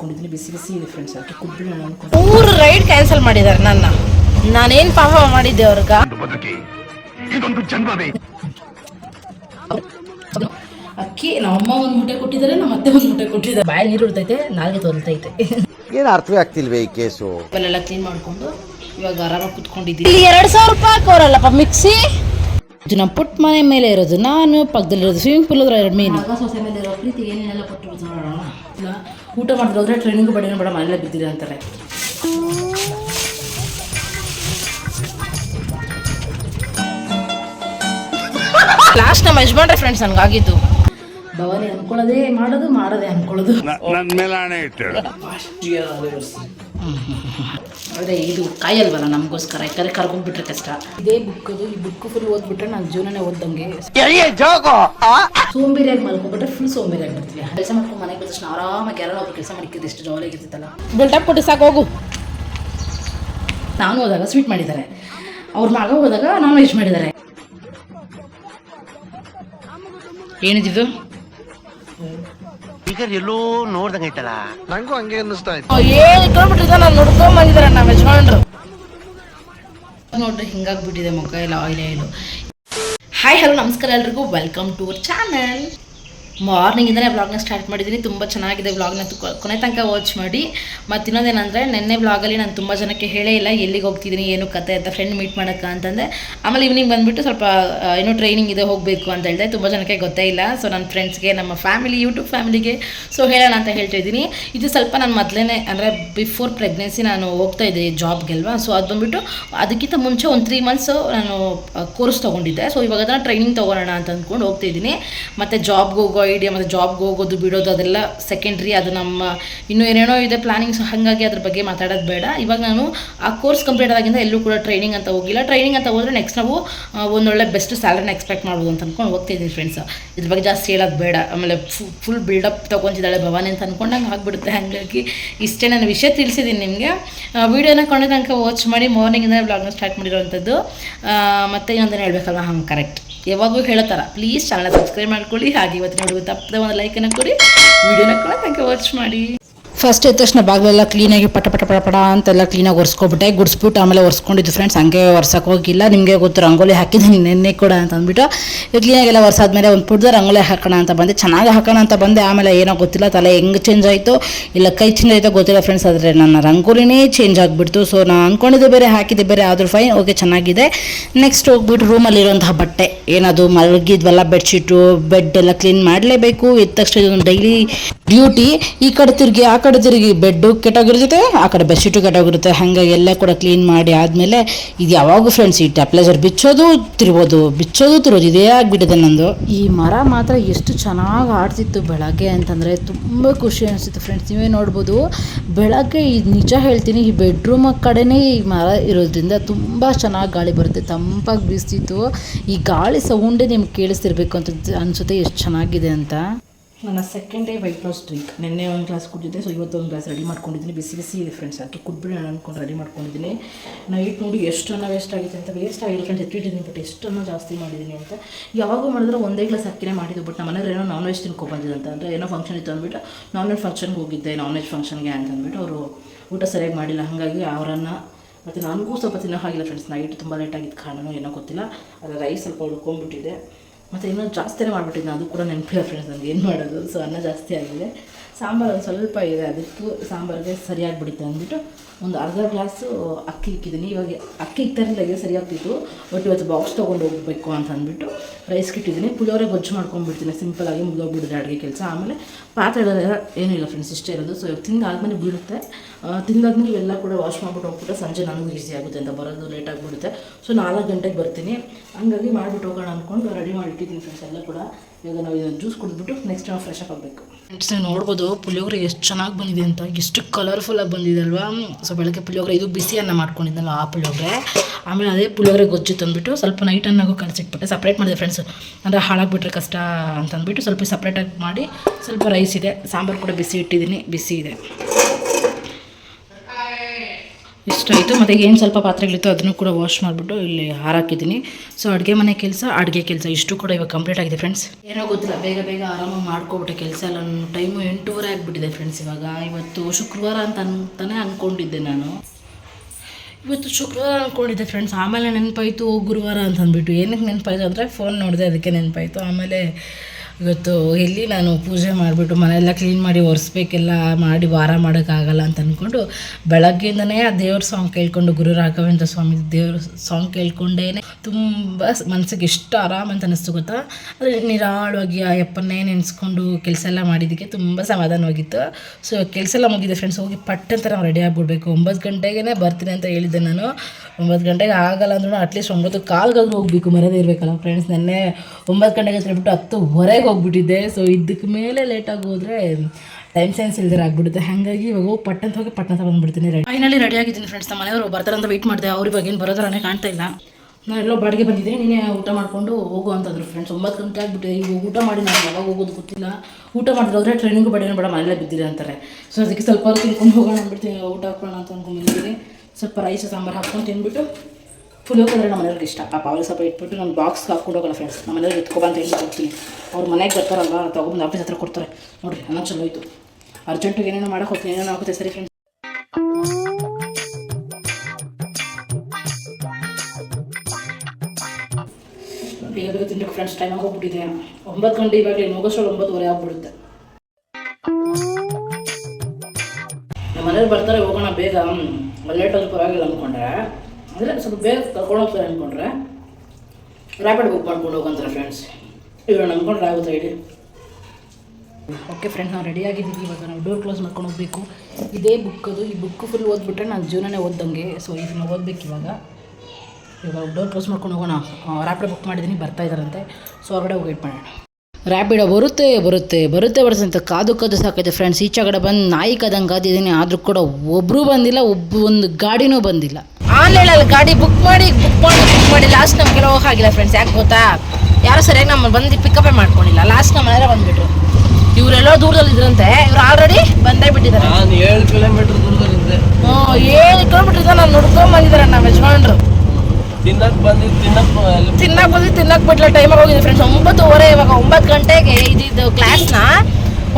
ಮಾಡ್ಕೊಂಡಿದ್ದೀನಿ ಬಿಸಿ ಬಿಸಿ ಇದೆ ಫ್ರೆಂಡ್ಸ್ ಅದಕ್ಕೆ ಅನ್ಕೊಂಡು. ಮೂರು ರೈಡ್ ಕ್ಯಾನ್ಸಲ್ ಮಾಡಿದ್ದಾರೆ ನನ್ನ. ನಾನೇನು ಪಾಪ ಮಾಡಿದ್ದೆ ಅವ್ರಿಗೆ? ಬದುಕಿ ಇದೊಂದು ಜನ್ಮವೇ. ಅಕ್ಕಿ ನಮ್ಮಮ್ಮ ಒಂದು ಮುಟ್ಟೆ ಕೊಟ್ಟಿದ್ದಾರೆ ನಮ್ಮ ಅತ್ತೆ ಒಂದು ಮುಟ್ಟೆ ಕೊಟ್ಟಿದ್ದಾರೆ. ಬಾಯಿ ನೀರು ಹೊರತೈತೆ ನಾಲ್ಗೆ ತೊಲ್ತೈತೆ ಏನು ಅರ್ಥವೇ ಆಗ್ತಿಲ್ವೇ ಈ ಕೇಸು? ಎಲ್ಲ ಕ್ಲೀನ್ ಮಾಡ್ಕೊಂಡು ಇವಾಗ ಆರಾಮಾಗಿ ಕುತ್ಕೊಂಡಿದ್ದೀನಿ. ಇಲ್ಲಿ ಎರಡು ಸಾವಿರ ರೂಪಾಯಿ ಹಾಕೋರಲ್ಲಪ್ಪ ಮಿಕ್ಸಿ? ಇದು ನಮ್ಮ ಪುಟ್ಟ ಮನೆ ಮೇಲೆ ಇರೋದು ನಾನು ಪಕ್ಕದಲ್ಲಿರೋದು ಸ್ವಿಮ್ಮಿಂಗ್ ಪೂಲ್ ಹತ್ರ ಎರಡು ಮೀನು ಸೊಸೆ ಮೇಲೆ ಇರೋ ಪ್ರೀತಿ ಏನೇನೆಲ್ಲ ಕೊಟ್ಟು ನೋಡೋಣ ಊಟ ಮಾಡಿದ್ರೆ ಟ್ರೈನಿಂಗು ಟ್ರೈನಿಂಗ್ ಬೇಡ ಬೇಡ ಮನೇಲೆ ಬಿದ್ದಿದೆ ಅಂತಾರೆ. ಲಾಸ್ಟ್ ನಮ್ಮ ಯಜಮಾನ್ರೆ ಫ್ರೆಂಡ್ಸ್ ನನಗಾಗಿದ್ದು. ಭವಾನಿ ಅನ್ಕೊಳ್ಳೋದೇ ಮಾಡೋದು ಮಾಡೋದೇ ಅನ್ಕೊಳ್ಳೋದು. ನನ್ನ ಮೇಲೆ ಹಣೆ ಇಟ್ಟಳು ಆದರೆ ಇದು ಕಾಯಲ್ವಲ್ಲ ನಮಗೋಸ್ಕರ? ಯಾಕಂದ್ರೆ ಕರ್ಕೊಂಡ್ಬಿಟ್ರೆ ಕಷ್ಟ. ಇದೇ ಬುಕ್ ಅದು. ಈ ಬುಕ್ ಫುಲ್ ಓದ್ಬಿಟ್ರೆ ನಾನು ಜೀವನನೇ ಓದ್ದಂಗೆ. ಸೋಂಬೇರಿಯಾಗಿ ಮಲ್ಕೊಂಡ್ಬಿಟ್ರೆ ಫುಲ್ ಸೋಂಬೇರಿ ಆಗ್ಬಿಡ್ತೀವಿ ಕೆಲಸ ಮಾಡ್ಕೊಂಡು ಮನೆಗೆ ಬಂದ ತಕ್ಷಣ ಆರಾಮಾಗಿ ಯಾರೋ ಒಬ್ರು ಕೆಲಸ ಮಾಡಿಕ್ಕಿದ್ದು ಎಷ್ಟು ಜಾಲಿಯಾಗಿರ್ತಿತ್ತಲ್ಲ ಬಿಲ್ಟಪ್ ಕೊಟ್ಟು ಸಾಕು ಹೋಗು. ನಾನು ಹೋದಾಗ ಸ್ವೀಟ್ ಮಾಡಿದ್ದಾರೆ. ಅವ್ರ ಮಗ ಹೋದಾಗ ನಾನ್ ವೆಜ್ ಮಾಡಿದ್ದಾರೆ. ಏನಿದು ಈಗ ಎಲ್ಲೋ ನೋಡ್ದಂಗ ಐತಲ್ಲ? ನಂಗೂ ಹಂಗೆ ಅನ್ನಿಸ್ತಾ ಇತ್ತು. ಕಿಲೋಮೀಟರ್ ಇದೆ ನಾನು ನೋಡ್ಕೊಂಡ್ ಬಂದಿದ್ದಾರೆ ನಮ್ಮ ಯಜಮಾನ್ರು. ನೋಡ್ರಿ ಹಿಂಗಾಗ್ಬಿಟ್ಟಿದೆ ಮುಖ ಎಲ್ಲ ಆಯಿಲ್ ಆಯಿಲು ಹಾಯ್ ಹಲೋ ನಮಸ್ಕಾರ ಎಲ್ರಿಗೂ. ವೆಲ್ಕಮ್ ಟು ಅವರ್ ಚಾನಲ್ ಮಾರ್ನಿಂಗಿಂದನೇ ವ್ಲಾಗ್ನ ಸ್ಟಾರ್ಟ್ ಮಾಡಿದ್ದೀನಿ ತುಂಬ ಚೆನ್ನಾಗಿದೆ ವ್ಲಾಗ್ನ ಕೊನೆ ತನಕ ವಾಚ್ ಮಾಡಿ. ಮತ್ತು ಇನ್ನೊಂದೇನೆಂದರೆ ನೆನ್ನೆ ವ್ಲಾಗಲ್ಲಿ ನಾನು ತುಂಬ ಜನಕ್ಕೆ ಹೇಳೇ ಇಲ್ಲ, ಎಲ್ಲಿಗೆ ಹೋಗ್ತಿದ್ದೀನಿ ಏನು ಕತೆ ಅಂತ ಫ್ರೆಂಡ್ ಮೀಟ್ ಮಾಡೋಕ್ಕೆ ಅಂತಂದೆ. ಆಮೇಲೆ ಈವ್ನಿಂಗ್ ಬಂದುಬಿಟ್ಟು ಸ್ವಲ್ಪ ಏನು ಟ್ರೈನಿಂಗ್ ಇದೆ, ಹೋಗಬೇಕು ಅಂತ ಹೇಳಿದೆ. ತುಂಬ ಜನಕ್ಕೆ ಗೊತ್ತೇ ಇಲ್ಲ. ಸೊ ನನ್ನ ಫ್ರೆಂಡ್ಸ್ಗೆ ನಮ್ಮ ಫ್ಯಾಮಿಲಿ ಯೂಟ್ಯೂಬ್ ಫ್ಯಾಮಿಲಿಗೆ ಸೊ ಹೇಳೋಣ ಅಂತ ಹೇಳ್ತಾ ಇದ್ದೀನಿ. ಇದು ಸ್ವಲ್ಪ ನಾನು ಮೊದಲೇ ಅಂದರೆ ಬಿಫೋರ್ ಪ್ರೆಗ್ನೆನ್ಸಿ ನಾನು ಹೋಗ್ತಾ ಇದ್ದೆ ಜಾಬ್ಗೆಲ್ವಾ ಸೊ ಅದು ಬಂದುಬಿಟ್ಟು ಅದಕ್ಕಿಂತ ಮುಂಚೆ ಒಂದು ತ್ರೀ ಮಂತ್ಸು ನಾನು ಕೋರ್ಸ್ ತೊಗೊಂಡಿದ್ದೆ. ಸೊ ಇವಾಗ ಅದನ್ನು ಟ್ರೈನಿಂಗ್ ತೊಗೊಳೋಣ ಅಂತ ಅಂದ್ಕೊಂಡು ಹೋಗ್ತಿದ್ದೀನಿ ಮತ್ತು ಜಾಬ್ಗೆ ಹೋಗೋ ಐಡಿಯಾ ಮತ್ತು ಜಾಬ್ಗೆ ಹೋಗೋದು, ಬಿಡೋದು ಅದೆಲ್ಲ ಸೆಕೆಂಡ್ರಿ ಅದು ನಮ್ಮ ಇನ್ನೂ ಏನೇನೋ ಇದೆ ಪ್ಲಾನಿಂಗ್ಸ್ ಹಾಗಾಗಿ ಅದ್ರ ಬಗ್ಗೆ ಮಾತಾಡೋದು ಬೇಡ. ಇವಾಗ ನಾನು ಆ ಕೋರ್ಸ್ ಕಂಪ್ಲೀಟ್ ಆದಾಗಿಂದ ಎಲ್ಲೂ ಕೂಡ ಟ್ರೈನಿಂಗ್ ಅಂತ ಹೋಗಿಲ್ಲ. ಟ್ರೈನಿಂಗ್ ಅಂತ ಹೋದ್ರೆ ನೆಕ್ಸ್ಟ್ ನಾವು ಒಂದೊಳ್ಳೆ ಬೆಸ್ಟ್ ಸ್ಯಾಲರಿನ ಎಕ್ಸ್ಪೆಕ್ಟ್ ಮಾಡ್ಬೋದು ಅಂತ ಅಂದ್ಕೊಂಡು ಹೋಗ್ತಿದ್ದೀನಿ ಫ್ರೆಂಡ್ಸ್ ಇದ್ರ ಬಗ್ಗೆ ಜಾಸ್ತಿ ಹೇಳೋದು ಬೇಡ. ಆಮೇಲೆ ಫುಲ್ ಬಿಲ್ಡಪ್ ತೊಗೊತಿದ್ದಾಳೆ ಭವಾನಿ ಅಂತ ಅಂದ್ಕೊಂಡಂಗೆ ಆಗಿಬಿಡುತ್ತೆ ಹಾಗಾಗಿ ಇಷ್ಟೇ ನಾನು ವಿಷಯ ತಿಳಿಸಿದ್ದೀನಿ ನಿಮಗೆ. ವೀಡಿಯೋನ ಕೊಂಡ ತನಕ ವಾಚ್ ಮಾಡಿ ಮಾರ್ನಿಂಗಿಂದ ಬ್ಲಾಗ್ನ ಸ್ಟಾರ್ಟ್ ಮಾಡಿರೋವಂಥದ್ದು ಮತ್ತು ಇನ್ನೊಂದನ್ನು ಹೇಳಬೇಕಲ್ಲ ಹಂಗೆ ಕರೆಕ್ಟ್ ಯಾವಾಗೂ ಹೇಳ್ತಾರ ಪ್ಲೀಸ್ ಚಾನಲ್ ಸಬ್ಸ್ಕ್ರೈಬ್ ಮಾಡ್ಕೊಳ್ಳಿ. ಹಾಗೆ ಇವತ್ತು ನೋಡುವ ತಪ್ಪದೆ ಒಂದು ಲೈಕನ್ನು ಕೊಡಿ. ವಿಡಿಯೋನ ಕೂಡ. ತನಕ ವಾಚ್ ಮಾಡಿ. ಫಸ್ಟ್ ಎದ್ದ ತಕ್ಷಣ ಬಾಗಿಲೆಲ್ಲ ಕ್ಲೀನಾಗಿ ಪಟ ಪಟ ಪಟ ಪಟ ಅಂತೆಲ್ಲ ಕ್ಲೀನಾಗಿ ಒರೆಸ್ಕೊಬಿಟ್ಟೆ. ಗುಡಿಸ್ಬಿಟ್ಟು ಆಮೇಲೆ ಒರೆಸ್ಕೊಂಡಿದ್ದು ಫ್ರೆಂಡ್ಸ್ ಹಂಗೆ ಒರ್ಸಕ್ಕೆ ಹೋಗಿಲ್ಲ. ನಿಮಗೆ ಗೊತ್ತು ರಂಗೋಲಿ ಹಾಕಿದ್ದೀನಿ. ನೆನ್ನೆ ಕೂಡ ಅಂತ ಅಂದ್ಬಿಟ್ಟು ಕ್ಲೀನಾಗೆಲ್ಲ ಒರೆಸಾದ್ಮೇಲೆ ಒಂದು ಪುಡ್ದ ರಂಗೋಲಿ ಹಾಕೋಣ ಅಂತ ಬಂದೆ. ಚೆನ್ನಾಗಿ ಹಾಕೋಣ ಅಂತ ಬಂದೆ. ಆಮೇಲೆ ಏನೋ ಗೊತ್ತಿಲ್ಲ. ತಲೆ ಹೆಂಗೆ ಚೇಂಜ್ ಆಯಿತು ಇಲ್ಲ ಕೈ ಚೇಂಜ್ ಆಯಿತೋ ಗೊತ್ತಿಲ್ಲ ಫ್ರೆಂಡ್ಸ್ ಆದರೆ ನನ್ನ ರಂಗೋಲಿನೇ ಚೇಂಜ್ ಆಗಿಬಿಡ್ತು. ಸೊ ನಾನು ಅಂದ್ಕೊಂಡಿದ್ದೆ ಬೇರೆ, ಹಾಕಿದ್ದೆ ಬೇರೆ. ಆದರೂ ಫೈನ್ ಓಕೆ ಚೆನ್ನಾಗಿದೆ. ನೆಕ್ಸ್ಟ್ ಹೋಗ್ಬಿಟ್ಟು ರೂಮಲ್ಲಿರುವಂತಹ ಬಟ್ಟೆ. ಏನದು ಮಲಗಿದ್ವಲ್ಲ ಬೆಡ್ಶೀಟು ಬೆಡ್ ಎಲ್ಲ ಕ್ಲೀನ್ ಮಾಡಲೇಬೇಕು. ಎದ್ದ ತಕ್ಷಣ ಇದೊಂದು ಡೈಲಿ ಡ್ಯೂಟಿ ಈ ಕಡೆ ತಿರುಗಿ, ಆ ಕಡೆ ತಿರುಗಿ ಬೆಡ್ಡು ಕೆಟ್ಟೋಗಿರ್ತೈತೆ, ಆ ಕಡೆ ಬೆಡ್ಶೀಟು ಕೆಟ್ಟೋಗಿರುತ್ತೆ. ಹಂಗೆ ಎಲ್ಲ ಕೂಡ ಕ್ಲೀನ್ ಮಾಡಿ ಆದಮೇಲೆ ಇದು ಯಾವಾಗೂ ಫ್ರೆಂಡ್ಸ್ ಈ ಟೆಪ್ಲೇಸರ್ ಬಿಚ್ಚೋದು ತಿರ್ಬೋದು, ಬಿಚ್ಚೋದು ತಿರೋದು ಇದೇ ಆಗಿಬಿಟ್ಟಿದೆ ನಂದು. ಈ ಮರ ಮಾತ್ರ ಎಷ್ಟು ಚೆನ್ನಾಗಿ ಆಡ್ತಿತ್ತು ಬೆಳಗ್ಗೆ ಅಂತಂದರೆ ತುಂಬ ಖುಷಿ ಅನಿಸ್ತಿತ್ತು ಫ್ರೆಂಡ್ಸ್ ನೀವೇ ನೋಡ್ಬೋದು. ಬೆಳಗ್ಗೆ ಈ ನಿಜ ಹೇಳ್ತೀನಿ, ಈ ಬೆಡ್ರೂಮ್ ಕಡೆನೇ ಈ ಮರ ಇರೋದ್ರಿಂದ ತುಂಬ ಚೆನ್ನಾಗಿ ಗಾಳಿ ಬರುತ್ತೆ, ತಂಪಾಗಿ ಬೀಸ್ತಿತ್ತು. ಈ ಗಾಳಿ ಸೌಂಡೇ ನಿಮ್ಗೆ ಕೇಳಿಸ್ತಿರ್ಬೇಕು ಅಂತ ಅನಿಸುತ್ತೆ, ಎಷ್ಟು ಚೆನ್ನಾಗಿದೆ ಅಂತ. ನನ್ನ second day weight loss drink ನಿನ್ನೆ ಒಂದು ಗ್ಲಾಸ್ ಕುಡಿದಿದ್ದೆ ಸೊ ಇವತ್ತು ಒಂದು ಗ್ಲಾಸ್ ರೆಡಿ ಮಾಡ್ಕೊಂಡಿದ್ದೀನಿ. ಬಿಸಿ ಬಿಸಿ ಇದೆ ಫ್ರೆಂಡ್ಸ್ ಅದಕ್ಕೆ ಕುಡ್ಬಿಡೋಣ ಅಂದ್ಕೊಂಡು ರೆಡಿ ಮಾಡ್ಕೊಂಡಿದ್ದೀನಿ. ನೈಟ್ ನೋಡಿ ಎಷ್ಟು ಅನ್ನ ವೇಸ್ಟ್ ಆಗಿದೆ ಅಂತ ವೇಸ್ಟ್ ಆಗಿಲ್ಲ ಫ್ರೆಂಡ್ಸ್ ಎತ್ತಿಟ್ಟಿದ್ದೀನಿ ಬಟ್ ಎಷ್ಟು ಜಾಸ್ತಿ ಮಾಡಿದ್ದೀನಿ ಅಂತ. ಯಾವಾಗ ಮಾಡಿದ್ರೆ ಒಂದೇ ಗ್ಲಾಸ್ ಅಕ್ಕಿನೇ ಮಾಡಿದ್ದು ಬಟ್ ನಮ್ಮ ಮನೇಲಿ ಏನೋ ನಾನ್ ವೆಜ್ ತಿನ್ಕೊಬಂದಿದೆ ಅಂತ. ಅಂದರೆ ಏನೋ ಫಂಕ್ಷನ್ ಇತ್ತು ಅಂದ್ಬಿಟ್ಟು, ನಾನ್ ವೆಜ್ ಫಂಕ್ಷನ್ಗೆ ಹೋಗಿದ್ದೆ ನಾನ್ ವೆಜ್ ಫಂಕ್ಷನ್ಗೆ ಅಂತ ಅಂದ್ಬಿಟ್ಟು ಅವರು ಊಟ ಸರಿಯಾಗಿ ಮಾಡಿಲ್ಲ. ಹಾಗಾಗಿ ಅವರನ್ನು ಮತ್ತು ನನಗೂ ಸ್ವಲ್ಪ ತಿನ್ನೋ ಹಾಗಿಲ್ಲ ಫ್ರೆಂಡ್ಸ್ ನೈಟ್ ತುಂಬ ಲೇಟ್ ಆಗಿದ್ದು ಕಾರಣನೋ ಏನೋ ಗೊತ್ತಿಲ್ಲ. ಅದರ ರೈಸ್ ಸ್ವಲ್ಪ ಉಳ್ಕೊಂಡ್ಬಿಟ್ಟಿದೆ ಮತ್ತು ಇನ್ನೊಂದು ಜಾಸ್ತಿನೇ ಮಾಡಿಬಿಟ್ಟಿದ್ದೆ. ಅದು ಕೂಡ ನೆನಪಿಲ್ಲ ಫ್ರೆಂಡ್ಸ್ ನನಗೆ. ಏನು ಮಾಡೋದು? ಸೊ ಅನ್ನ ಜಾಸ್ತಿ ಆಗಿದೆ. ಸಾಂಬಾರು ಒಂದು ಸ್ವಲ್ಪ ಇದೆ, ಅದಕ್ಕೂ ಸಾಂಬಾರಿಗೆ ಸರಿಯಾಗಿ ಬಿಡುತ್ತೆ ಅಂದ್ಬಿಟ್ಟು ಒಂದು ಅರ್ಧ ಗ್ಲಾಸು ಅಕ್ಕಿ ಇಕ್ಕಿದ್ದೀನಿ. ಇವಾಗ ಅಕ್ಕಿ ಇಕ್ತಾರಿಲ್ಲ ಸರಿಯಾಗ್ತಿತ್ತು ಬಟ್ ಇವತ್ತು ಬಾಕ್ಸ್ ತೊಗೊಂಡು ಹೋಗಬೇಕು ಅಂತ ಅಂದ್ಬಿಟ್ಟು ರೈಸ್ ಇಟ್ಟಿದ್ದೀನಿ. ಪುಳಿಯೋರೆ ಗೊಜ್ಜು ಮಾಡ್ಕೊಂಡ್ಬಿಡ್ತೀನಿ ಸಿಂಪಲಾಗಿ ಮುಗಿದೋಗ್ಬಿಡಿದ್ರೆ ಅಡುಗೆ ಕೆಲಸ. ಆಮೇಲೆ ಪಾತ್ರೆಗಳೆಲ್ಲ ಏನಿಲ್ಲ ಫ್ರೆಂಡ್ಸ್ ಇಷ್ಟೇ ಇರೋದು. ಸೊ ಇವಾಗ ತಿಂದಾದ್ಮೇಲೆ ಬೀಳುತ್ತೆ. ತಿಂದಾದ್ಮೇಲೆ ಇವೆಲ್ಲ ಕೂಡ ವಾಶ್ ಮಾಡ್ಬಿಟ್ಟು ಹೋಗ್ಬಿಟ್ಟು ಸಂಜೆ ನನಗೂ ಈಸಿ ಆಗುತ್ತೆ ಅಂತ ಬರೋದು ಲೇಟ್ ಆಗಿಬಿಡುತ್ತೆ ಸೊ ನಾಲ್ಕು ಗಂಟೆಗೆ ಬರ್ತೀನಿ. ಹಂಗಾಗಿ ಮಾಡಿಬಿಟ್ಟು ಹೋಗೋಣ ಅಂದ್ಕೊಂಡು ರೆಡಿ ಮಾಡಿಟ್ಟಿದ್ದೀನಿ ಫ್ರೆಂಡ್ಸ್ ಎಲ್ಲ ಕೂಡ. ಇವಾಗ ನಾವು ಇದನ್ನು ಜ್ಯೂಸ್ ಕುಡಿದ್ಬಿಟ್ಟು ನೆಕ್ಸ್ಟ್ ನಾವು ಫ್ರೆಶ್ ಅಪ್ ಆಗಬೇಕು ಫ್ರೆಂಡ್ಸ್ ನೀವು ನೋಡ್ಬೋದು, ಪುಳಿಯೋಗರೆ ಎಷ್ಟು ಚೆನ್ನಾಗಿ ಬಂದಿದೆ ಅಂತ, ಎಷ್ಟು ಕಲರ್ಫುಲ್ಲಾಗಿ ಬಂದಿದೆ ಅಲ್ವಾ? ಸೊ ಬೆಳಗ್ಗೆ ಪುಳಿಯೋಗರೆ, ಇದು ಬಿಸಿ ಅನ್ನ ಮಾಡ್ಕೊಂಡಿದ್ದಲ್ಲ ಆ ಪುಳಿಯೋಗರೆ. ಆಮೇಲೆ ಅದೇ ಪುಳಿಯೋಗರೆ ಗೊಜ್ಜು ತಂದುಬಿಟ್ಟು ಸ್ವಲ್ಪ ನೈಟ್ ಅನ್ನಾಗೂ ಕಲಸಿಟ್ಬಿಟ್ಟೆ. ಸಪ್ರೇಟ್ ಮಾಡಿದೆ ಫ್ರೆಂಡ್ಸ್ ಅಂದರೆ ಹಾಳಾಗ್ಬಿಟ್ರೆ ಕಷ್ಟ ಅಂತ ಅಂದ್ಬಿಟ್ಟು ಸ್ವಲ್ಪ ಸಪ್ರೇಟಾಗಿ ಮಾಡಿ ಸ್ವಲ್ಪ ರೈಸ್ ಇದೆ, ಸಾಂಬಾರು ಕೂಡ ಬಿಸಿ ಇಟ್ಟಿದ್ದೀನಿ, ಬಿಸಿ ಇದೆ. ಇಷ್ಟಾಯಿತು ಮತ್ತು ಏನು ಸ್ವಲ್ಪ ಪಾತ್ರೆಗಳಿತ್ತು, ಅದನ್ನು ಕೂಡ ವಾಶ್ ಮಾಡಿಬಿಟ್ಟು ಇಲ್ಲಿ ಹಾರಾಕಿದ್ದೀನಿ ಸೊ ಅಡುಗೆ ಮನೆ ಕೆಲಸ, ಅಡುಗೆ ಕೆಲಸ. ಇಷ್ಟು ಕೂಡ ಇವಾಗ ಕಂಪ್ಲೀಟ್ ಆಗಿದೆ ಫ್ರೆಂಡ್ಸ್ ಏನೋ ಗೊತ್ತಿಲ್ಲ, ಬೇಗ ಬೇಗ ಆರಾಮಾಗಿ ಮಾಡ್ಕೊಬಿಟ್ಟೆ ಕೆಲಸ ಎಲ್ಲ. ಟೈಮು ಎಂಟೂವರೆ ಆಗಿಬಿಟ್ಟಿದೆ ಫ್ರೆಂಡ್ಸ್ ಇವಾಗ. ಇವತ್ತು ಶುಕ್ರವಾರ ಅಂತ ಅಂತಾನೆ ಅಂದ್ಕೊಂಡಿದ್ದೆ ನಾನು. ಇವತ್ತು ಶುಕ್ರವಾರ ಅಂದ್ಕೊಂಡಿದ್ದೆ ಫ್ರೆಂಡ್ಸ್ ಆಮೇಲೆ ನೆನಪಾಯಿತು ಗುರುವಾರ ಅಂತ ಅಂದ್ಬಿಟ್ಟು. ಏನಕ್ಕೆ ನೆನಪಾಯಿತು ಅಂದರೆ ಫೋನ್ ನೋಡಿದೆ ಅದಕ್ಕೆ ನೆನಪಾಯಿತು. ಆಮೇಲೆ ಇವತ್ತು ಎಲ್ಲಿ ನಾನು ಪೂಜೆ ಮಾಡಿಬಿಟ್ಟು ಮನೆಯೆಲ್ಲ ಕ್ಲೀನ್ ಮಾಡಿ ಒರೆಸ್ಬೇಕೆಲ್ಲ ಮಾಡಿ ವಾರ ಮಾಡೋಕ್ಕಾಗಲ್ಲ ಅಂತ ಅಂದ್ಕೊಂಡು ಬೆಳಗ್ಗೆಯಿಂದನೇ ಆ ದೇವ್ರ ಸಾಂಗ್ ಕೇಳ್ಕೊಂಡು ಗುರು ರಾಘವೇಂದ್ರ ಸ್ವಾಮಿ ದೇವ್ರ ಸಾಂಗ್ ಕೇಳ್ಕೊಂಡೇ ತುಂಬ ಮನಸ್ಸಿಗೆ ಎಷ್ಟು ಆರಾಮ ಅಂತ ಅನ್ನಿಸ್ತು ಗೊತ್ತಾ? ಅಂದರೆ ನಿರಾಳವಾಗಿ ಆ ಯಪ್ಪನ್ನೇ ನೆನೆಸ್ಕೊಂಡು ಕೆಲಸ ಎಲ್ಲ ಮಾಡಿದ್ದಕ್ಕೆ ತುಂಬ ಸಮಾಧಾನವಾಗಿತ್ತು. ಸೊ ಕೆಲಸ ಎಲ್ಲ ಮುಗಿದೆ ಫ್ರೆಂಡ್ಸ್ ಹೋಗಿ ಪಟ್ ಅಂತ ನಾವು ರೆಡಿ ಆಗಿಬಿಡ್ಬೇಕು. ಒಂಬತ್ತು ಗಂಟೆಗೇ ಬರ್ತೀನಿ ಅಂತ ಹೇಳಿದ್ದೆ ನಾನು. ಒಂಬತ್ತು ಗಂಟೆಗೆ ಆಗಲ್ಲ ಅಂದ್ರೂ ಅಟ್ಲೀಸ್ಟ್ ಒಂಬತ್ತು ಕಾಲ್ಗಾದ್ರೂ ಹೋಗಬೇಕು ಮರದೇ ಇರಬೇಕಲ್ಲ ಫ್ರೆಂಡ್ಸ್ ನೆನ್ನೆ ಒಂಬತ್ತು ಗಂಟೆಗೆ ಹೇಳ್ಬಿಟ್ಟು ಹತ್ತುವರೆಗೆ ಹೋಗ್ಬಿಟ್ಟಿದ್ದೆ ಸೊ ಇದಕ್ಕೆ ಮೇಲೆ ಲೇಟಾಗಿ ಹೋದರೆ ಟೈಮ್ ಸೆನ್ಸ್ ಇಲ್ದಿರ ಆಗ್ಬಿಡುತ್ತೆ. ಹಾಗಾಗಿ ಇವಾಗ ಹೋಗಿ ಪಟ್ಟಂತ ಹೋಗಿ ಪಟ್ಟಣ ಬಂದ್ಬಿಡ್ತೀನಿ ರೆಡಿ ಫೈನಲಿ ರೆಡಿ ಆಗಿದ್ದೀನಿ ಫ್ರೆಂಡ್ಸ್ ನಮ್ಮ ಮನೆಯವರು ಬರ್ತಾರೆ ಅಂತ ವೆಯ್ಟ್ ಮಾಡಿದೆ. ಅವ್ರು ಇವಾಗ ಏನು ಬರೋದ್ರನೇ ಕಾಣ್ತಾ ಇಲ್ಲ. ನಾನು ಎಲ್ಲೋ ಬಾಡಿಗೆ ಬಂದಿದ್ದೀನಿ. ನೀನೇ ಊಟ ಮಾಡಿಕೊಂಡು ಹೋಗು ಅಂತಂದ್ರು ಫ್ರೆಂಡ್ಸ್ ಒಂಬತ್ತು ಗಂಟೆ ಆಗಿಬಿಟ್ಟೆ ಈಗ ಊಟ ಮಾಡಿ ನಾನು ಯಾವಾಗ ಹೋಗೋದು ಗೊತ್ತಿಲ್ಲ. ಊಟ ಮಾಡಿದ್ರೆ ಹೋದ್ರೆ ಟ್ರೈನಿಂಗು ಬೇಡ ಬೇಡ. ಮನೇಲೇ ಬಿದ್ದಿದೆ ಅಂತಾರೆ. ಸೊ ಅದಕ್ಕೆ ಸ್ವಲ್ಪ ಹೊತ್ತು ತಿನ್ಕೊಂಡು ಹೋಗೋಣ ಅಂದ್ಬಿಡ್ತೀನಿ. ಊಟ ಹಾಕೋಣ ಅಂತ ಅಂದ್ಕೊಂಡಿದ್ದೀನಿ. ಸ್ವಲ್ಪ ರೈಸ್ ಸಾಂಬಾರು ಹಾಕ್ಕೊಂಡು ತಿಂದ್ಬಿಟ್ಟು ಪುಳಿಯೋಗರೆ ನಮ್ಮ ಮನೆಯವ್ರಿಗೆ ಇಷ್ಟ. ಪಾಪ ಅವ್ರಿಗೆ ಸ್ವಲ್ಪ ಇಟ್ಬಿಟ್ಟು ನಾನು ಬಾಕ್ಸ್ಗೆ ಹಾಕ್ಕೊಂಡು ಫ್ರೆಂಡ್ಸ್ ನಮ್ಮ ಮನೆಯವ್ರಿಗೆ ಎತ್ಕೊಬಂತ ಹೇಳಿ ಕೊಡ್ತೀನಿ. ಅವ್ರ ಮನೆಗೆ ಬರ್ತಾರಲ್ವ ತೊಗೊಂಡು ಆಫೀಸ್ ಹತ್ರ ಕೊಡ್ತಾರೆ. ನೋಡಿರಿ ಅನ್ನೋ ಚಲೋ ಆಯಿತು ಅರ್ಜೆಂಟಿಗೆ ಏನೇನೋ ಮಾಡಕ್ಕೆ ಹೋಗ್ತೀನಿ, ಏನೇನೋ ಆಗುತ್ತೆ ಸರಿ ಫ್ರೆಂಡ್ಸ್ ಬೇಗ ತಿನ್ಬೇಕು ಫ್ರೆಂಡ್ಸ್ ಟೈಮ್ ಆಗೋಗ್ಬಿಟ್ಟಿದೆ ಒಂಬತ್ತು ಗಂಟೆ ಇವಾಗಲೇ ಮುಗಿಸೋಳು ಒಂಬತ್ತುವರೆ ಆಗ್ಬಿಡುತ್ತೆ. ನಮ್ಮ ಮನೇಲಿ ಬರ್ತಾರೆ, ಹೋಗೋಣ ಬೇಗ. ಲೇಟ್ ಆದ್ರೂ ಪರವಾಗಿಲ್ಲ ಅಂದ್ಕೊಂಡ್ರೆ ಅಂದರೆ ಸ್ವಲ್ಪ ಬೇಗ ಕರ್ಕೊಂಡು ಹೋಗ್ತಾರೆ ಅಂದ್ಕೊಂಡ್ರೆ ರ್ಯಾಪಿಡ್ ಬುಕ್ ಮಾಡ್ಕೊಂಡು ಹೋಗಂತಾರೆ ಫ್ರೆಂಡ್ಸ್ ಇವಾಗ ನಂಬ್ಕೊಂಡ್ರೆ ಆಗುತ್ತೆ ಇಡೀ ಓಕೆ ಫ್ರೆಂಡ್ಸ್ ನಾವು ರೆಡಿ ಆಗಿದ್ದೀವಿ ಇವಾಗ ನಾವು ಡೋರ್ ಕ್ಲೋಸ್ ಮಾಡ್ಕೊಂಡು ಹೋಗಬೇಕು. ಇದೇ ಬುಕ್ ಅದು. ಈ ಬುಕ್ ಫುಲ್ ಓದ್ಬಿಟ್ರೆ ನಾನು ಜೀವನನೇ ಓದ್ದಂಗೆ. ಸೊ ಇದನ್ನ ಓದಬೇಕು ಇವಾಗ. ಇವಾಗ ಡೋರ್ ಕ್ಲೋಸ್ ಮಾಡ್ಕೊಂಡು ಹೋಗೋಣ. ರ್ಯಾಪಿಡ್ ಬುಕ್ ಮಾಡಿದ್ದೀನಿ ಬರ್ತಾ ಇದ್ದಾರಂತೆ ಸೊ ಹೊರಗಡೆ ಹೋಗಿ ವೇಟ್ ಮಾಡೋಣ. ರ್ಯಾಪಿಡ ಬರುತ್ತೆ ಬರುತ್ತೆ ಬರುತ್ತೆ ಬರುತ್ತೆ ಅಂತ ಕಾದು ಕಾದು ಸಾಕೈತೆ ಫ್ರೆಂಡ್ಸ್ ಈಚೆ ಕಡೆ ಬಂದು ನಾಯಿ ಕದಂಗೆ ಕಾದಿದ್ದೀನಿ ಆದರೂ ಕೂಡ ಒಬ್ಬರು ಬಂದಿಲ್ಲ ಒಬ್ಬ ಒಂದು ಗಾಡಿನೂ ಬಂದಿಲ್ಲ. ಆನ್ಲೈನಲ್ಲಿ ಗಾಡಿ ಬುಕ್ ಮಾಡಿ ಬುಕ್ ಮಾಡಿ ಬುಕ್ ಮಾಡಿ ಲಾಸ್ಟ್ ನಮ್ಗೆ ಹೋಗಿಲ್ಲ ಫ್ರೆಂಡ್ಸ್ ಯಾಕೆ ಗೊತ್ತಾ? ಯಾರು ಸರಿಯಾಗಿ ನಮ್ಮ ಬಂದು ಪಿಕಪ್ಪೇ ಮಾಡ್ಕೊಂಡಿಲ್ಲ. ಲಾಸ್ಟ್ ನಮ್ಮ ಬಂದುಬಿಟ್ರು. ಇವರೆಲ್ಲೋ ದೂರದಲ್ಲಿ ಇದ್ರಂತೆ. ಇವ್ರು ಆಲ್ರೆಡಿ ಬಂದೇ ಬಿಟ್ಟಿದ್ದಾರೆ. ನಾನು ಏಳು ಕಿಲೋಮೀಟರ್ ದೂರದಲ್ಲಿ ಹ್ಞೂ ಏಳು ಕಿಲೋಮೀಟರ್ ನಾನು ನೋಡ್ಕೊಂಡ್ ಬಂದಿದ್ದಾರೆ ನಮ್ಮ ಯಜಮಾನ್ರು. ತಿನ್ನಕ್ ಬಂದಿದ್ದು ತಿನ್ನಕ್ ಬಿಟ್ಲ ಟೈಮ್ ಹೋಗಿದೆ ಫ್ರೆಂಡ್ಸ್ ಒಂಬತ್ತುವರೆ, ಇವಾಗ ಒಂಬತ್ತು ಗಂಟೆಗೆ ಇದ್ದಿದ್ದು ಕ್ಲಾಸ್ನ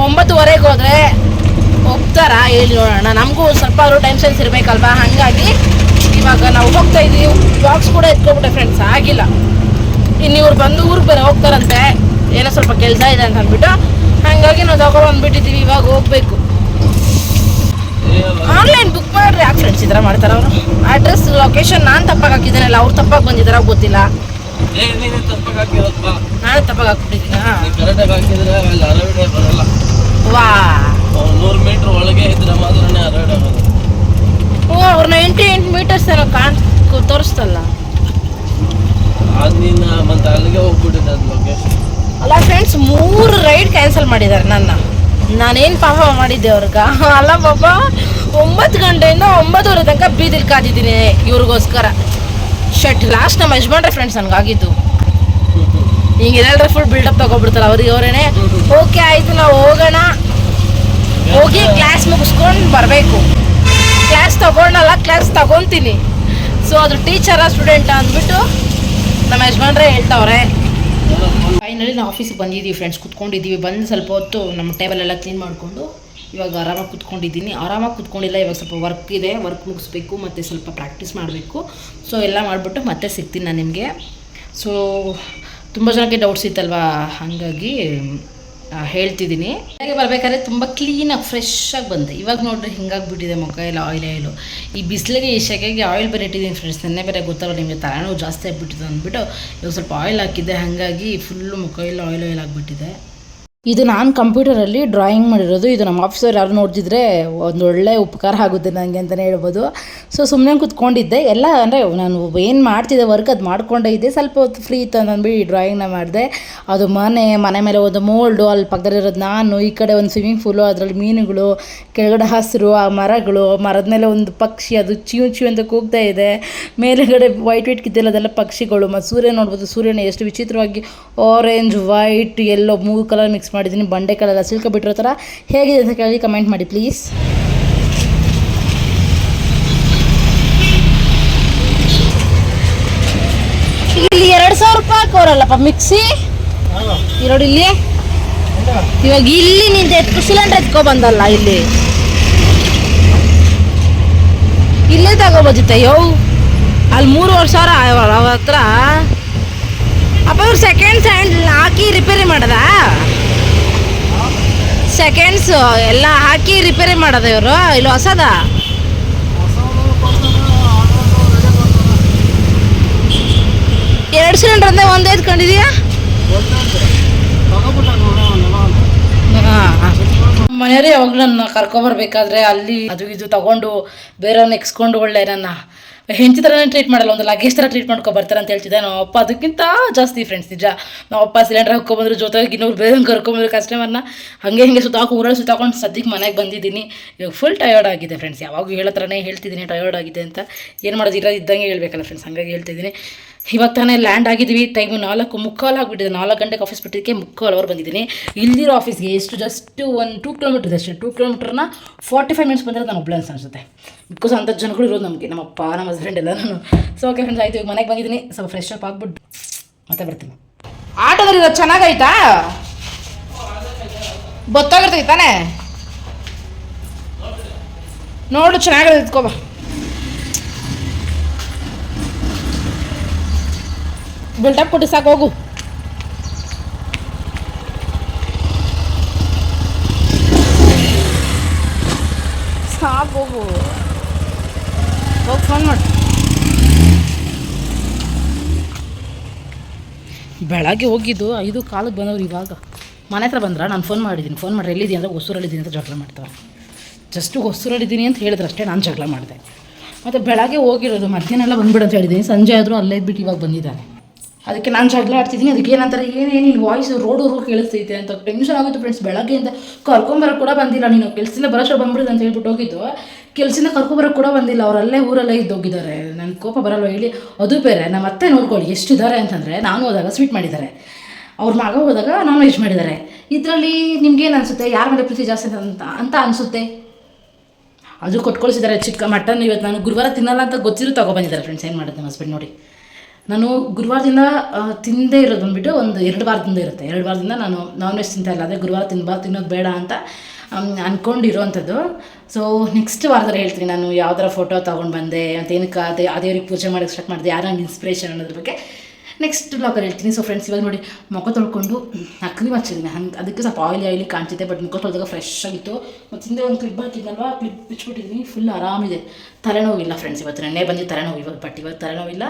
ಒಂಬತ್ತುವರೆಗೆ ಹೋದ್ರೆ ಹೋಗ್ತಾರಾ? ಹೇಳಿ ನೋಡೋಣ. ನಮಗೂ ಸ್ವಲ್ಪ ಅವರು ಟೈಮ್ ಸೆನ್ಸ್ ಇರಬೇಕಲ್ವಾ? ಹಾಗಾಗಿ ಇವಾಗ ನಾವು ಹೋಗ್ತಾ ಇದೀವಿ. ಬಾಕ್ಸ್ ಕೂಡ ಎತ್ಕೊಬಿಟ್ಟೆ ಫ್ರೆಂಡ್ಸ್ ಆಗಿಲ್ಲ. ಇನ್ನು ಇವ್ರು ಬಂದು ಊರಿಗೆ ಬೇರೆ ಹೋಗ್ತಾರಂತೆ. ಏನೋ ಸ್ವಲ್ಪ ಕೆಲಸ ಇದೆ ಅಂತ ಅಂದ್ಬಿಟ್ಟು. ಹಾಗಾಗಿ ನಾವು ತಗೊಂಡು ಬಂದ್ಬಿಟ್ಟಿದ್ದೀವಿ ಇವಾಗ ಹೋಗ್ಬೇಕು. ಆನ್ಲೈನ್ ಬುಕ್ ಮಾಡ್ರಿ ಯಾಕೆ ಫ್ರೆಂಡ್ಸ್ ಇದ್ರ ಮಾಡ್ತಾರೆ ಅವರು? ಅಡ್ರೆಸ್ ಲೊಕೇಶನ್ ನಾನು ತಪ್ಪಾಗಿ ಹಾಕಿದ್ದೇನಲ್ಲ ಅವ್ರು ತಪ್ಪಾಗಿ ಬಂದಿದ್ದಾರ ಗೊತ್ತಿಲ್ಲ. ನೀನು ತಪ್ಪಾಗಿ ಹಾಕ್ಬಿಟ್ಟಿದ್ದೀನ? ವಾ. ನೂರು ಮೀಟ್ರ್ ಒಳಗೆ ಇದ್ರೆ ಓ ಅವ್ರು ನೈಂಟಿ ಎಂಟು ಮೀಟರ್ಸ್ ಏನೋ ಕಾಣ್ ತೋರಿಸ್ತಲ್ಲ. ಮತ್ತೆ ಅಲ್ಲಿಗೆ ಅಲ್ಲ ಫ್ರೆಂಡ್ಸ್ ಮೂರು ರೈಡ್ ಕ್ಯಾನ್ಸಲ್ ಮಾಡಿದ್ದಾರೆ ನನ್ನ. ನಾನೇನು ಪಾಪ ಮಾಡಿದ್ದೆ ಅವ್ರಿಗೆ? ಅಲ್ಲ ಪಾಪ, ಒಂಬತ್ತು ಗಂಟೆಯಿಂದ ಒಂಬತ್ತುವರೆ ತನಕ ಬೀದಿಲ್ ಕಾದಿದ್ದೀನಿ ಇವ್ರಿಗೋಸ್ಕರ. ಶಟ್ ಲಾಸ್ಟ್ ನಮ್ಮ ಯಜಮಾನ್ರೆ ಫ್ರೆಂಡ್ಸ್ ನನಗಾಗಿದ್ದು. ಹಿಂಗೆಲ್ಲ ಫುಲ್ ಬಿಲ್ಡಪ್ ತಗೊಬಿಡ್ತಾರೆ ಅವ್ರಿಗೆ ಅವರೇನೆ ಓಕೆ ಆಯಿತು, ನಾವು ಹೋಗೋಣ. ಹೋಗಿ ಕ್ಲಾಸ್ ಮುಗಿಸ್ಕೊಂಡು ಬರಬೇಕು. ಕ್ಲಾಸ್ ತಗೊಂಡಲ್ಲ ಕ್ಲಾಸ್ ತಗೊತೀನಿ. ಸೊ ಅದು ಟೀಚರ ಸ್ಟೂಡೆಂಟ ಅಂದ್ಬಿಟ್ಟು ನಮ್ಮ ಯಜಮಾನ್ರೆ ಹೇಳ್ತಾವ್ರೆ ಫೈನಲಿ ನಾವು ಆಫೀಸಿಗೆ ಬಂದಿದ್ದೀವಿ ಫ್ರೆಂಡ್ಸ್ ಕುತ್ಕೊಂಡಿದ್ದೀವಿ ಬಂದು ಸ್ವಲ್ಪ ಹೊತ್ತು ನಮ್ಮ ಟೇಬಲ್ ಎಲ್ಲ ಕ್ಲೀನ್ ಮಾಡಿಕೊಂಡು, ಇವಾಗ ಆರಾಮಾಗಿ ಕುತ್ಕೊಂಡಿದ್ದೀನಿ. ಆರಾಮಾಗಿ ಕುತ್ಕೊಂಡಿಲ್ಲ, ಇವಾಗ ಸ್ವಲ್ಪ ವರ್ಕ್ ಇದೆ. ವರ್ಕ್ ಮುಗಿಸ್ಬೇಕು, ಮತ್ತು ಸ್ವಲ್ಪ ಪ್ರಾಕ್ಟೀಸ್ ಮಾಡಬೇಕು. ಸೊ ಎಲ್ಲ ಮಾಡಿಬಿಟ್ಟು ಮತ್ತೆ ಸಿಗ್ತೀನಿ ನಾನು ನಿಮಗೆ. ಸೊ ತುಂಬ ಜನಕ್ಕೆ ಡೌಟ್ಸ್ ಇತ್ತಲ್ವಾ? ಹಾಗಾಗಿ ಹೇಳ್ತಿದ್ದೀನಿ. ಹಾಗೆ ಬರಬೇಕಾದ್ರೆ ತುಂಬ ಕ್ಲೀನಾಗಿ ಫ್ರೆಶ್ಶಾಗಿ ಬಂದೆ. ಇವಾಗ ನೋಡ್ರಿ ಹಿಂಗಾಗ್ಬಿಟ್ಟಿದೆ ಮುಖ ಎಲ್ಲ ಆಯಿಲ್ ಆಯಿಲು ಈ ಬಿಸಿಲಿಗೆ ಈ ಸೆಕೆಗೆ ಆಯಿಲ್ ಬೇರೆ ಇಟ್ಟಿದ್ದೀನಿ ಫ್ರೆಂಡ್ಸ್ ನೆನ್ನೆ ಬೇರೆ ಗೊತ್ತಲ್ಲ ನಿಮಗೆ ತಲೆನೋವು ಜಾಸ್ತಿ ಆಗಿಬಿಟ್ಟಿದೆ ಅಂದ್ಬಿಟ್ಟು ಇವಾಗ ಸ್ವಲ್ಪ ಆಯಿಲ್ ಹಾಕಿದ್ದೆ. ಹಾಗಾಗಿ ಫುಲ್ಲು ಮುಖ ಎಲ್ಲ ಆಯಿಲ್ ಆಯಿಲ್ ಆಗಿಬಿಟ್ಟಿದೆ. ಇದು ನಾನು ಕಂಪ್ಯೂಟರಲ್ಲಿ ಡ್ರಾಯಿಂಗ್ ಮಾಡಿರೋದು. ಇದು ನಮ್ಮ ಆಫೀಸರ್ ಯಾರು ನೋಡ್ತಿದ್ರೆ ಒಂದು ಒಳ್ಳೆ ಉಪಕಾರ ಆಗುತ್ತೆ ನನಗೆ ಅಂತಲೇ ಹೇಳ್ಬೋದು. ಸೊ ಸುಮ್ಮನೆ ಕೂತ್ಕೊಂಡಿದ್ದೆ. ಎಲ್ಲ ಅಂದರೆ ನಾನು ಏನು ಮಾಡ್ತಿದ್ದೆ ವರ್ಕ್ ಅದು ಮಾಡ್ಕೊಂಡೇ ಇದ್ದೆ. ಸ್ವಲ್ಪ ಹೊತ್ತು ಫ್ರೀ ಇತ್ತು ಅಂತಂದ್ಬಿಟ್ಟು ಈ ಡ್ರಾಯಿಂಗ್ನ ಮಾಡಿದೆ. ಅದು ಮನೆ ಮನೆ ಮೇಲೆ ಒಂದು ಮೋಲ್ಡು ಅಲ್ಲಿ ಪಕ್ಕದಲ್ಲಿರೋದು ನಾನು, ಈ ಕಡೆ ಒಂದು ಸ್ವಿಮ್ಮಿಂಗ್ ಫೂಲು ಅದರಲ್ಲಿ ಮೀನುಗಳು, ಕೆಳಗಡೆ ಹಸಿರು, ಆ ಮರಗಳು, ಮರದ ಮೇಲೆ ಒಂದು ಪಕ್ಷಿ, ಅದು ಚಿಯು ಚಿಯು ಅಂತ ಕೂಗ್ತಾ ಇದೆ. ಮೇಲುಗಡೆ ವೈಟ್ ವೈಟ್ ಕಿದ್ದೆಲ್ಲ ಅದೆಲ್ಲ ಪಕ್ಷಿಗಳು. ಮತ್ತು ಸೂರ್ಯ ನೋಡ್ಬೋದು, ಸೂರ್ಯನ ಎಷ್ಟು ವಿಚಿತ್ರವಾಗಿ ಆರೆಂಜ್ ವೈಟ್ ಎಲ್ಲೋ ಮೂರು ಕಲರ್ ಮಿಕ್ಸ್ ಮಿಕ್ಸ್ ಮಾಡಿದ್ದೀನಿ. ಬಂಡೆಕಾಳೆಲ್ಲ ಸಿಲ್ಕೊಬಿಟ್ಟಿರೋ ಥರ ಹೇಗಿದೆ ಅಂತ ಕೇಳಿ ಕಮೆಂಟ್ ಮಾಡಿ ಪ್ಲೀಸ್ ಇಲ್ಲಿ ಎರಡು ಸಾವಿರ ರೂಪಾಯಿ ಕೋರಲ್ಲಪ್ಪ ಮಿಕ್ಸಿ? ಇರೋಡು ಇಲ್ಲಿ. ಇವಾಗ ಇಲ್ಲಿ ನಿಂತ ಎತ್ತು ಸಿಲಿಂಡರ್ ಎತ್ಕೊ ಬಂದಲ್ಲ ಇಲ್ಲಿ. ಇಲ್ಲೇ ತಗೋಬೋದಿತ್ತ ಯೋ. ಅಲ್ಲಿ ಮೂರುವರೆ ಸಾವಿರ ಅವ್ರ ಹತ್ರ. ಅಪ್ಪ, ಅವ್ರು ಸೆಕೆಂಡ್ ಹ್ಯಾಂಡ್ ಹಾಕಿ ರಿಪೇರಿ ಮಾಡದಾ? ಸೆಕೆಂಡ್ಸ್ ಎಲ್ಲ ಹಾಕಿ ರಿಪೇರಿ ಮಾಡೋದು ಇವರು. ಇಲ್ಲಿ ಹೊಸದ? ಎರಡು ಸಿಲಿಂಡರ್ ಅಂದ್ರೆ ಒಂದೇ ಎತ್ಕೊಂಡಿದೀಯಾ ಮನೆಯವ್ರೇ ಯಾವಾಗ ನನ್ನ ಕರ್ಕೊಬರ್ಬೇಕಾದ್ರೆ ಅಲ್ಲಿ ಅದು ಇದು ತಗೊಂಡು ಬೇರೆಯವ್ರನ್ನ ಎಕ್ಸ್ಕೊಂಡು ಒಳ್ಳೆ ನನ್ನ ಹೆಂಡತಿ ಥರನೇ ಟ್ರೀಟ್ ಮಾಡಲ್ಲ, ಒಂದು ಲಗೇಜ್ ಥರ ಟ್ರೀಟ್ ಮಾಡ್ಕೊ ಬರ್ತಾರೆ ಅಂತ ಹೇಳ್ತಿದ್ದೆ. ನಾವು ಅಪ್ಪ ಅದಕ್ಕಿಂತ ಜಾಸ್ತಿ ಫ್ರೆಂಡ್ಸ್ ನಿಜ. ನಾವು ಅಪ್ಪ ಸಿಲಿಂಡರ್ ಹಾಕ್ಕೊಬಂದ್ರು ಜೊತೆಗೆ ಇನ್ನೊಬ್ರು ಬೇರೆ ಕರ್ಕೊಂಬಂದ್ರು ಕಸ್ಟಮರ್ನ ಹಾಗೆ ಹಿಂಗೆ ಸುತ್ತಾಕಿ ಊರಲ್ಲಿ ಸುತ್ತಾಕೊಂಡು ಸದ್ಯಕ್ಕೆ ಮನೆಗೆ ಬಂದಿದ್ದೀನಿ. ಇವಾಗ ಫುಲ್ ಟಯರ್ಡ್ ಆಗಿದೆ ಫ್ರೆಂಡ್ಸ್ ಯಾವಾಗೂ ಹೇಳೋ ಥರನೇ ಹೇಳ್ತಿದ್ದೀನಿ ಟಯರ್ಡ್ ಆಗಿದೆ ಅಂತ. ಏನು ಮಾಡೋದು ಇರೋದು ಇದ್ದಂಗೆ ಹೇಳ್ಬೇಕಲ್ಲ ಫ್ರೆಂಡ್ಸ್ ಹಂಗಾಗಿ ಹೇಳ್ತಿದ್ದೀನಿ. ಇವಾಗ ತಾನೇ ಲ್ಯಾಂಡ್ ಆಗಿದ್ದೀವಿ. ಟೈಮು ನಾಲ್ಕು ಮುಕ್ಕಾಲು ಆಗಿಬಿಟ್ಟಿದೆ. ನಾಲ್ಕು ಗಂಟೆಗೆ ಆಫೀಸ್ ಬಿಟ್ಟಿದ್ದಕ್ಕೆ ಮುಕ್ಕಾಲು ಅವರ್ ಬಂದಿದ್ದೀನಿ. ಇಲ್ಲಿರೋ ಆಫೀಸ್ಗೆ ಎಷ್ಟು ಜಸ್ಟ್ ಒಂದು ಟೂ ಕಿಲೋಮೀಟರ್ ಅಷ್ಟೇ. ಟೂ ಕಿಲೋಮೀಟರ್ನ ಫಾರ್ಟಿ ಫೈವ್ ಮಿನಿಟ್ಸ್ ಬಂದರೆ ನಾನು ಒಬ್ಬಳೆ ಅನ್ಸುತ್ತೆ. ಬಿಕಾಸ್ ಅಂಥ ಜನಗಳು ಇರೋದು ನಮಗೆ. ನಮ್ಮಪ್ಪ ನಮ್ಮ ಹಸ್ಬೆಂಡ್ ಎಲ್ಲ ನಾನು. ಸೊ ಓಕೆ ಫ್ರೆಂಡ್ಸ್ ಆಯಿತು. ಈಗ ಮನೆಗೆ ಬಂದಿದ್ದೀನಿ. ಸ್ವಲ್ಪ ಫ್ರೆಶ್ ಅಪ್ ಆಗ್ಬಿಟ್ಟು ಮತ್ತೆ ಬರ್ತೀನಿ. ಆಟೋದಲ್ಲಿ ಇರೋದು ಚೆನ್ನಾಗೈತಾ? ಗೊತ್ತಾಗಿರ್ತೈತೆ ತಾನೇ? ನೋಡು ಚೆನ್ನಾಗಿರೋದು ಇದ್ಕೋ ಬಾ ಬಿಲ್ಟಪ್ ಕೊಟ್ಟು ಸಾಕು ಹೋಗು. ಸಾಕು ಹೋಗು. ಹೋಗಿ ಫೋನ್ ಮಾಡಿ. ಬೆಳಗ್ಗೆ ಹೋಗಿದ್ದು ಐದು ಕಾಲಕ್ಕೆ ಬಂದವ್ರು ಇವಾಗ. ಮನೆ ಹತ್ರ ಬಂದ್ರ? ನಾನು ಫೋನ್ ಮಾಡಿದ್ದೀನಿ. ಫೋನ್ ಮಾಡಿ ಎಲ್ಲಿದ್ದೀನಿ ಅಂದರೆ ಹೊಸೂರಲ್ಲಿದ್ದೀನಿ ಅಂತ ಜಗಳ ಮಾಡ್ತಾರೆ ಜಸ್ಟ್ ಹೊಸೂರಲ್ಲಿದ್ದೀನಿ ಅಂತ ಹೇಳಿದ್ರೆ ಅಷ್ಟೇ ನಾನು ಜಗಳ ಮಾಡಿದೆ. ಮತ್ತು ಬೆಳಗ್ಗೆ ಹೋಗಿರೋದು ಮಧ್ಯಾಹ್ನ ಎಲ್ಲ ಬಂದ್ಬಿಡು ಅಂತ ಹೇಳಿದ್ದೀನಿ. ಸಂಜೆ ಆದರೂ ಅಲ್ಲೇ ಇದ್ಬಿಟ್ಟು ಇವಾಗ ಬಂದಿದ್ದಾನೆ. ಅದಕ್ಕೆ ನಾನು ಜಗಳ ಆಡ್ತಿದ್ದೀನಿ, ಅದಕ್ಕೆ ಏನಂತಾರೆ, ಏನೇ ನಿನ್ನ ವಾಯ್ಸ್ ರೋಡವರು ಕೇಳಿಸ್ತೈತೆ ಅಂತ ಟೆನ್ಷನ್ ಆಗುತ್ತೆ ಫ್ರೆಂಡ್ಸ್ ಬೆಳಗ್ಗೆಯಿಂದ ಕರ್ಕೊಂಬರೋಕೆ ಕೂಡ ಬಂದಿಲ್ಲ ನೀನು, ಕೆಲಸದಿಂದ ಬರೋಷ್ಟು ಬಂದ್ಬಿಡಿದೆ ಅಂತ ಹೇಳ್ಬಿಟ್ಟು ಹೋಗಿದ್ದು. ಕೆಲಸದಿಂದ ಕರ್ಕೊಂಬರೋಕೆ ಕೂಡ ಬಂದಿಲ್ಲ, ಅವರಲ್ಲೇ ಊರಲ್ಲೇ ಇದ್ದೋಗಿದ್ದಾರೆ. ನನ್ನ ಕೋಪ ಬರಲ್ವ ಹೇಳಿ, ಅದು ಬೇರೆ ನಮ್ಮ ಅತ್ತೆ ನೋಡ್ಕೊಳ್ಳಿ ಎಷ್ಟಿದ್ದಾರೆ ಅಂತಂದರೆ, ನಾನು ಹೋದಾಗ ಸ್ವೀಟ್ ಮಾಡಿದ್ದಾರೆ. ಅವ್ರ ಮಗ ಹೋದಾಗ ನಾನ್ ವೆಜ್ ಮಾಡಿದ್ದಾರೆ. ಇದರಲ್ಲಿ ನಿಮ್ಗೇನು ಅನಿಸುತ್ತೆ? ಯಾರ ಮೇಲೆ ಪ್ರೀತಿ ಜಾಸ್ತಿ ಅಂತ ಅಂತ ಅನಿಸುತ್ತೆ? ಅದು ಕೊಟ್ಕೊಳ್ಸಿದ್ದಾರೆ ಚಿಕ್ಕ ಮಟನ್ ಇವತ್ತು ನಾನು ಗುರುವಾರ ತಿನ್ನಲ್ಲ ಅಂತ ಗೊತ್ತಿರೋ ತಗೊಬಂದಿದ್ದಾರೆ ಫ್ರೆಂಡ್ಸ್ ಏನು ಮಾಡಿದ್ದೆ ಹಸ್ಬೆಂಡ್ ನೋಡಿ. ನಾನು ಗುರುವಾರದಿಂದ ತಿಂದೇ ಇರೋದು ಬಂದುಬಿಟ್ಟು ಒಂದು ಎರಡು ವಾರದಿಂದ ಇರುತ್ತೆ. ಎರಡು ವಾರದಿಂದ ನಾನು ನಾನ್ ವೆಜ್ ತಿಂತಾ ಇಲ್ಲ. ಅದೇ ಗುರುವಾರ ತಿನ್ಬಾ ತಿನ್ನೋದು ಬೇಡ ಅಂತ ಅಂದ್ಕೊಂಡಿರೋವಂಥದ್ದು ಸೊ ನೆಕ್ಸ್ಟ್ ವಾರದಲ್ಲಿ ಹೇಳ್ತೀನಿ ನಾನು ಯಾವ್ದಾರ ಫೋಟೋ ತೊಗೊಂಡು ಬಂದೆ ಅಂತ ಏನಕ್ಕೆ ಅದೇ ಅದೇವ್ರಿಗೆ ಪೂಜೆ ಮಾಡೋಕ್ಕೆ ಸ್ಟಾರ್ಟ್ ಮಾಡಿದೆ, ಯಾರ ಇನ್ಸ್ಪಿರೇಷನ್ ಅನ್ನೋದ್ರ ಬಗ್ಗೆ ನೆಕ್ಸ್ಟ್ ಬ್ಲಾಗಲ್ಲಿ ಹೇಳ್ತೀನಿ. ಸೊ ಫ್ರೆಂಡ್ಸ್ ಇವಾಗ ನೋಡಿ, ಮುಖ ತೊಳ್ಕೊಂಡು ಕ್ರೀಮ್ ಮಚ್ಚಿದ್ದೀನಿ ಹಂಗೆ, ಅದಕ್ಕೆ ಸ್ವಲ್ಪ ಆಯಿಲಿ ಆಯಿಲಿ ಕಾಣ್ತಿದೆ ಬಟ್ ಮುಖ ತೊಳೆದಾಗ ಫ್ರೆಶ್ ಆಗಿತ್ತು. ಮತ್ತು ಹಿಂದೆ ಒಂದು ಕ್ಲಿಪ್ ಹಾಕಿದ್ನಲ್ವಾ ಕ್ಲಿಪ್ ಬಿಚ್ಚಿಬಿಟ್ಟಿದ್ದೀನಿ ಫುಲ್ ಆರಾಮಿದೆ. ತಲೆನೋವಿಲ್ಲ ಫ್ರೆಂಡ್ಸ್ ಇವತ್ತು ನೆನ್ನೆ ಬಂದು ತಲೆನೋವು ಇವಾಗ ಬಟ್ ಇವಾಗ ತಲೆನೋವಿಲ್ಲ.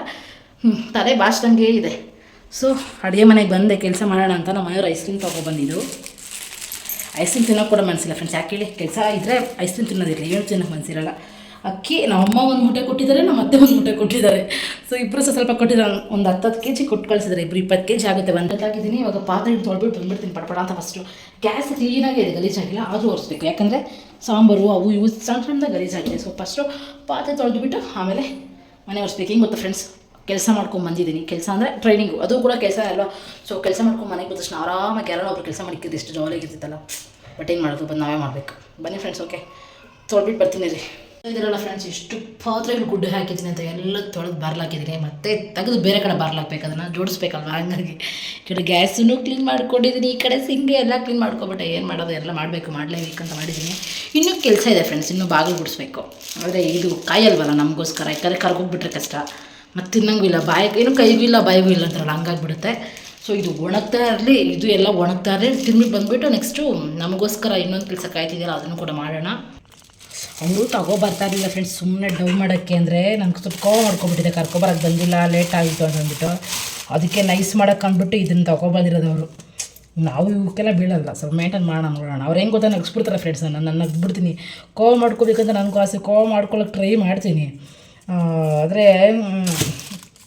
ತಲೆ ಬಾಚ್ದಂಗೆ ಇದೆ. ಸೊ ಅಡುಗೆ ಮನೆಗೆ ಬಂದೆ, ಕೆಲಸ ಮಾಡೋಣ ಅಂತ ನಮ್ಮ ಮನೆಯವ್ರು ಐಸ್ ಕ್ರೀಮ್ ತೊಗೊಬಂದಿದ್ದು ಐಸ್ ಕ್ರೀಮ್ ತಿನ್ನೋಕೆ ಕೂಡ ಮನಸ್ಸಿಲ್ಲ ಫ್ರೆಂಡ್ಸ್ ಯಾಕೆ ಹೇಳಿ? ಕೆಲಸ ಇದ್ದರೆ ಐಸ್ ಕ್ರೀಮ್ ತಿನ್ನೋದಿರಲಿ ಏನು ತಿನ್ನೋಕೆ ಮನಸ್ಸಿರಲ್ಲ ಅಕ್ಕಿ, ನಮ್ಮಮ್ಮ ಒಂದು ಮುಟ್ಟೆ ಕೊಟ್ಟಿದ್ದಾರೆ ನಮ್ಮ ಅತ್ತೆ ಒಂದು ಮುಟ್ಟೆ ಕೊಟ್ಟಿದ್ದಾರೆ. ಸೊ ಇಬ್ಬರು ಸ್ವಲ್ಪ ಕೊಟ್ಟಿದ್ದಾರೆ, ಒಂದು ಹತ್ತತ್ತು ಕೆ ಜಿ ಕೊಟ್ಟು ಕಳಿಸಿದ್ದಾರೆ ಇಬ್ಬರು ಇಪ್ಪತ್ತು ಕೆ ಜಿ ಆಗುತ್ತೆ ಒಂದಾಗಿದ್ದೀನಿ ಇವಾಗ ಪಾತ್ರೆ ತೊಳ್ಬಿಟ್ಟು ಬಂದ್ಬಿಡ್ತೀನಿ, ಪಡಪಡ ಅಂತ ಫಸ್ಟು ಗ್ಯಾಸ್ ಕ್ಲೀನಾಗಿ ಇದೆ ಗಲೀಜಾಗಿಲ್ಲ ಆದರೂ ಒರೆಸ್ಬೇಕು. ಯಾಕಂದರೆ ಸಾಂಬಾರು, ಅವು ಇವು ಸಣ್ಣ ಸಣ್ಣದಾಗ ಗಲೀಜಾಗಿದೆ ಸೊ ಫಸ್ಟು ಪಾತ್ರೆ ತೊಳೆದ್ಬಿಟ್ಟು ಆಮೇಲೆ ಮನೆ ಒರೆಸ್ಬೇಕು. ಹಿಂಗೆ ಗೊತ್ತಾ ಫ್ರೆಂಡ್ಸ್ ಕೆಲಸ ಮಾಡ್ಕೊಂಡು ಬಂದಿದ್ದೀನಿ. ಕೆಲಸ ಅಂದರೆ ಟ್ರೈನಿಂಗು ಅದು ಕೂಡ ಕೆಲಸ ಅಲ್ವಾ? ಸೊ ಕೆಲಸ ಮಾಡ್ಕೊಂಡು ಮನೆಗೆ ಬಂದ ತಕ್ಷಣ ಆರಾಮಾಗಿ ಯಾರೋ ಒಬ್ರು ಕೆಲಸ ಮಾಡಿಕ್ಕಿದ್ದು ಎಷ್ಟು ಜಾಲಿಯಾಗಿರ್ತಿತ್ತಲ್ಲ ಬಟ್ ಏನು ಮಾಡೋದು? ಬಂದು ನಾವೇ ಮಾಡಬೇಕು. ಬನ್ನಿ ಫ್ರೆಂಡ್ಸ್ ಓಕೆ ತೊಳ್ಬಿಟ್ಟು ಬರ್ತೀನಿ ರೀ ಇದರಲ್ಲ ಫ್ರೆಂಡ್ಸ್ ಎಷ್ಟು ಪಾತ್ರೆಗಳು ಗುಡ್ಡು ಹಾಕಿದ್ದೀನಿ ಅಂತ ಎಲ್ಲ ತೊಳೆದು ಬಾರ್ಲಾಕಿದ್ದೀನಿ. ಮತ್ತೆ ತೆಗೆದು ಬೇರೆ ಕಡೆ ಬಾರ್ಲಾಕ್ಬೇಕು. ಅದನ್ನು ಜೋಡಿಸ್ಬೇಕಲ್ವ? ಹಂಗಾಗಿ. ಈ ಕಡೆ ಗ್ಯಾಸನ್ನು ಕ್ಲೀನ್ ಮಾಡ್ಕೊಂಡಿದ್ದೀನಿ. ಈ ಕಡೆ ಸಿಂಗೆ ಎಲ್ಲ ಕ್ಲೀನ್ ಮಾಡ್ಕೊಬಿಟ್ಟೆ. ಏನು ಮಾಡೋದು? ಎಲ್ಲ ಮಾಡಬೇಕು. ಮಾಡಲೇಬೇಕಂತ ಮಾಡಿದ್ದೀನಿ. ಇನ್ನೂ ಕೆಲಸ ಇದೆ ಫ್ರೆಂಡ್ಸ್ ಇನ್ನೂ ಬಾಗಿಲು ಗುಡಿಸ್ಬೇಕು. ಆದರೆ ಇದು ಕಾಯಲ್ವಲ್ಲ ನಮಗೋಸ್ಕರ. ಯಾಕಂದರೆ ಕರ್ಗೋಗ್ಬಿಟ್ರೆ ಕಷ್ಟ. ಮತ್ತು ತಿನ್ನಂಗೂ ಇಲ್ಲ. ಬಾಯಿಗೆ ಏನು ಕೈಗೂ ಇಲ್ಲ, ಬಾಯಿಗೂ ಇಲ್ಲ ಅಂತಾರಲ್ಲ, ಹಂಗಾಗ್ಬಿಡುತ್ತೆ. ಸೊ ಇದು ಒಣಗ್ತಾ ಇರಲಿ ಇದು ಎಲ್ಲ ಒಣಗ್ತಾ ಇರಲಿ ತಿನ್ನಿ ಬಂದುಬಿಟ್ಟು ನೆಕ್ಸ್ಟು ನಮಗೋಸ್ಕರ ಇನ್ನೊಂದು ಕೆಲಸ ಕಾಯ್ತಿದ್ದೀರಾ ಅದನ್ನು ಕೂಡ ಮಾಡೋಣ. ಅವರು ತಗೋ ಬರ್ತಾ ಇರಲಿಲ್ಲ ಫ್ರೆಂಡ್ಸ್ ಸುಮ್ಮನೆ ಡವ್ ಮಾಡೋಕ್ಕೆ ಅಂದರೆ ನಂಗೆ ಸ್ವಲ್ಪ ಕೋವ ಮಾಡ್ಕೊಬಿಟ್ಟಿದೆ ಕರ್ಕೊಬರಕ್ಕೆ ಬಂದಿಲ್ಲ ಲೇಟ್ ಆಗಿತ್ತು ಅಂತ ಅಂದ್ಬಿಟ್ಟು. ಅದಕ್ಕೆ ನೈಸ್ ಮಾಡೋಕೆ ಅಂದ್ಬಿಟ್ಟು ಇದನ್ನು ತಗೊಬಂದಿರೋದು ಅವರು ನಾವು ಇವಕ್ಕೆಲ್ಲ ಬೀಳಲ್ಲ, ಸ್ವಲ್ಪ ಮೇಂಟೈನ್ ಮಾಡೋಣ, ನೋಡೋಣ. ಅವ್ರು ಹೆಂಗೆ ಗೊತ್ತಾ ನಗ್ಸ್ಬಿಡ್ತಾರೆ ಫ್ರೆಂಡ್ಸ್ ನಾನು ನನ್ನ ನಗ್ಬಿಡ್ತೀನಿ. ಕೋವ ಮಾಡ್ಕೋಬೇಕಂತ ನನಗೂ ಆಸೆ ಕೋವ ಮಾಡ್ಕೊಳ್ಳೋಕೆ ಟ್ರೈ ಮಾಡ್ತೀನಿ. ಆದರೆ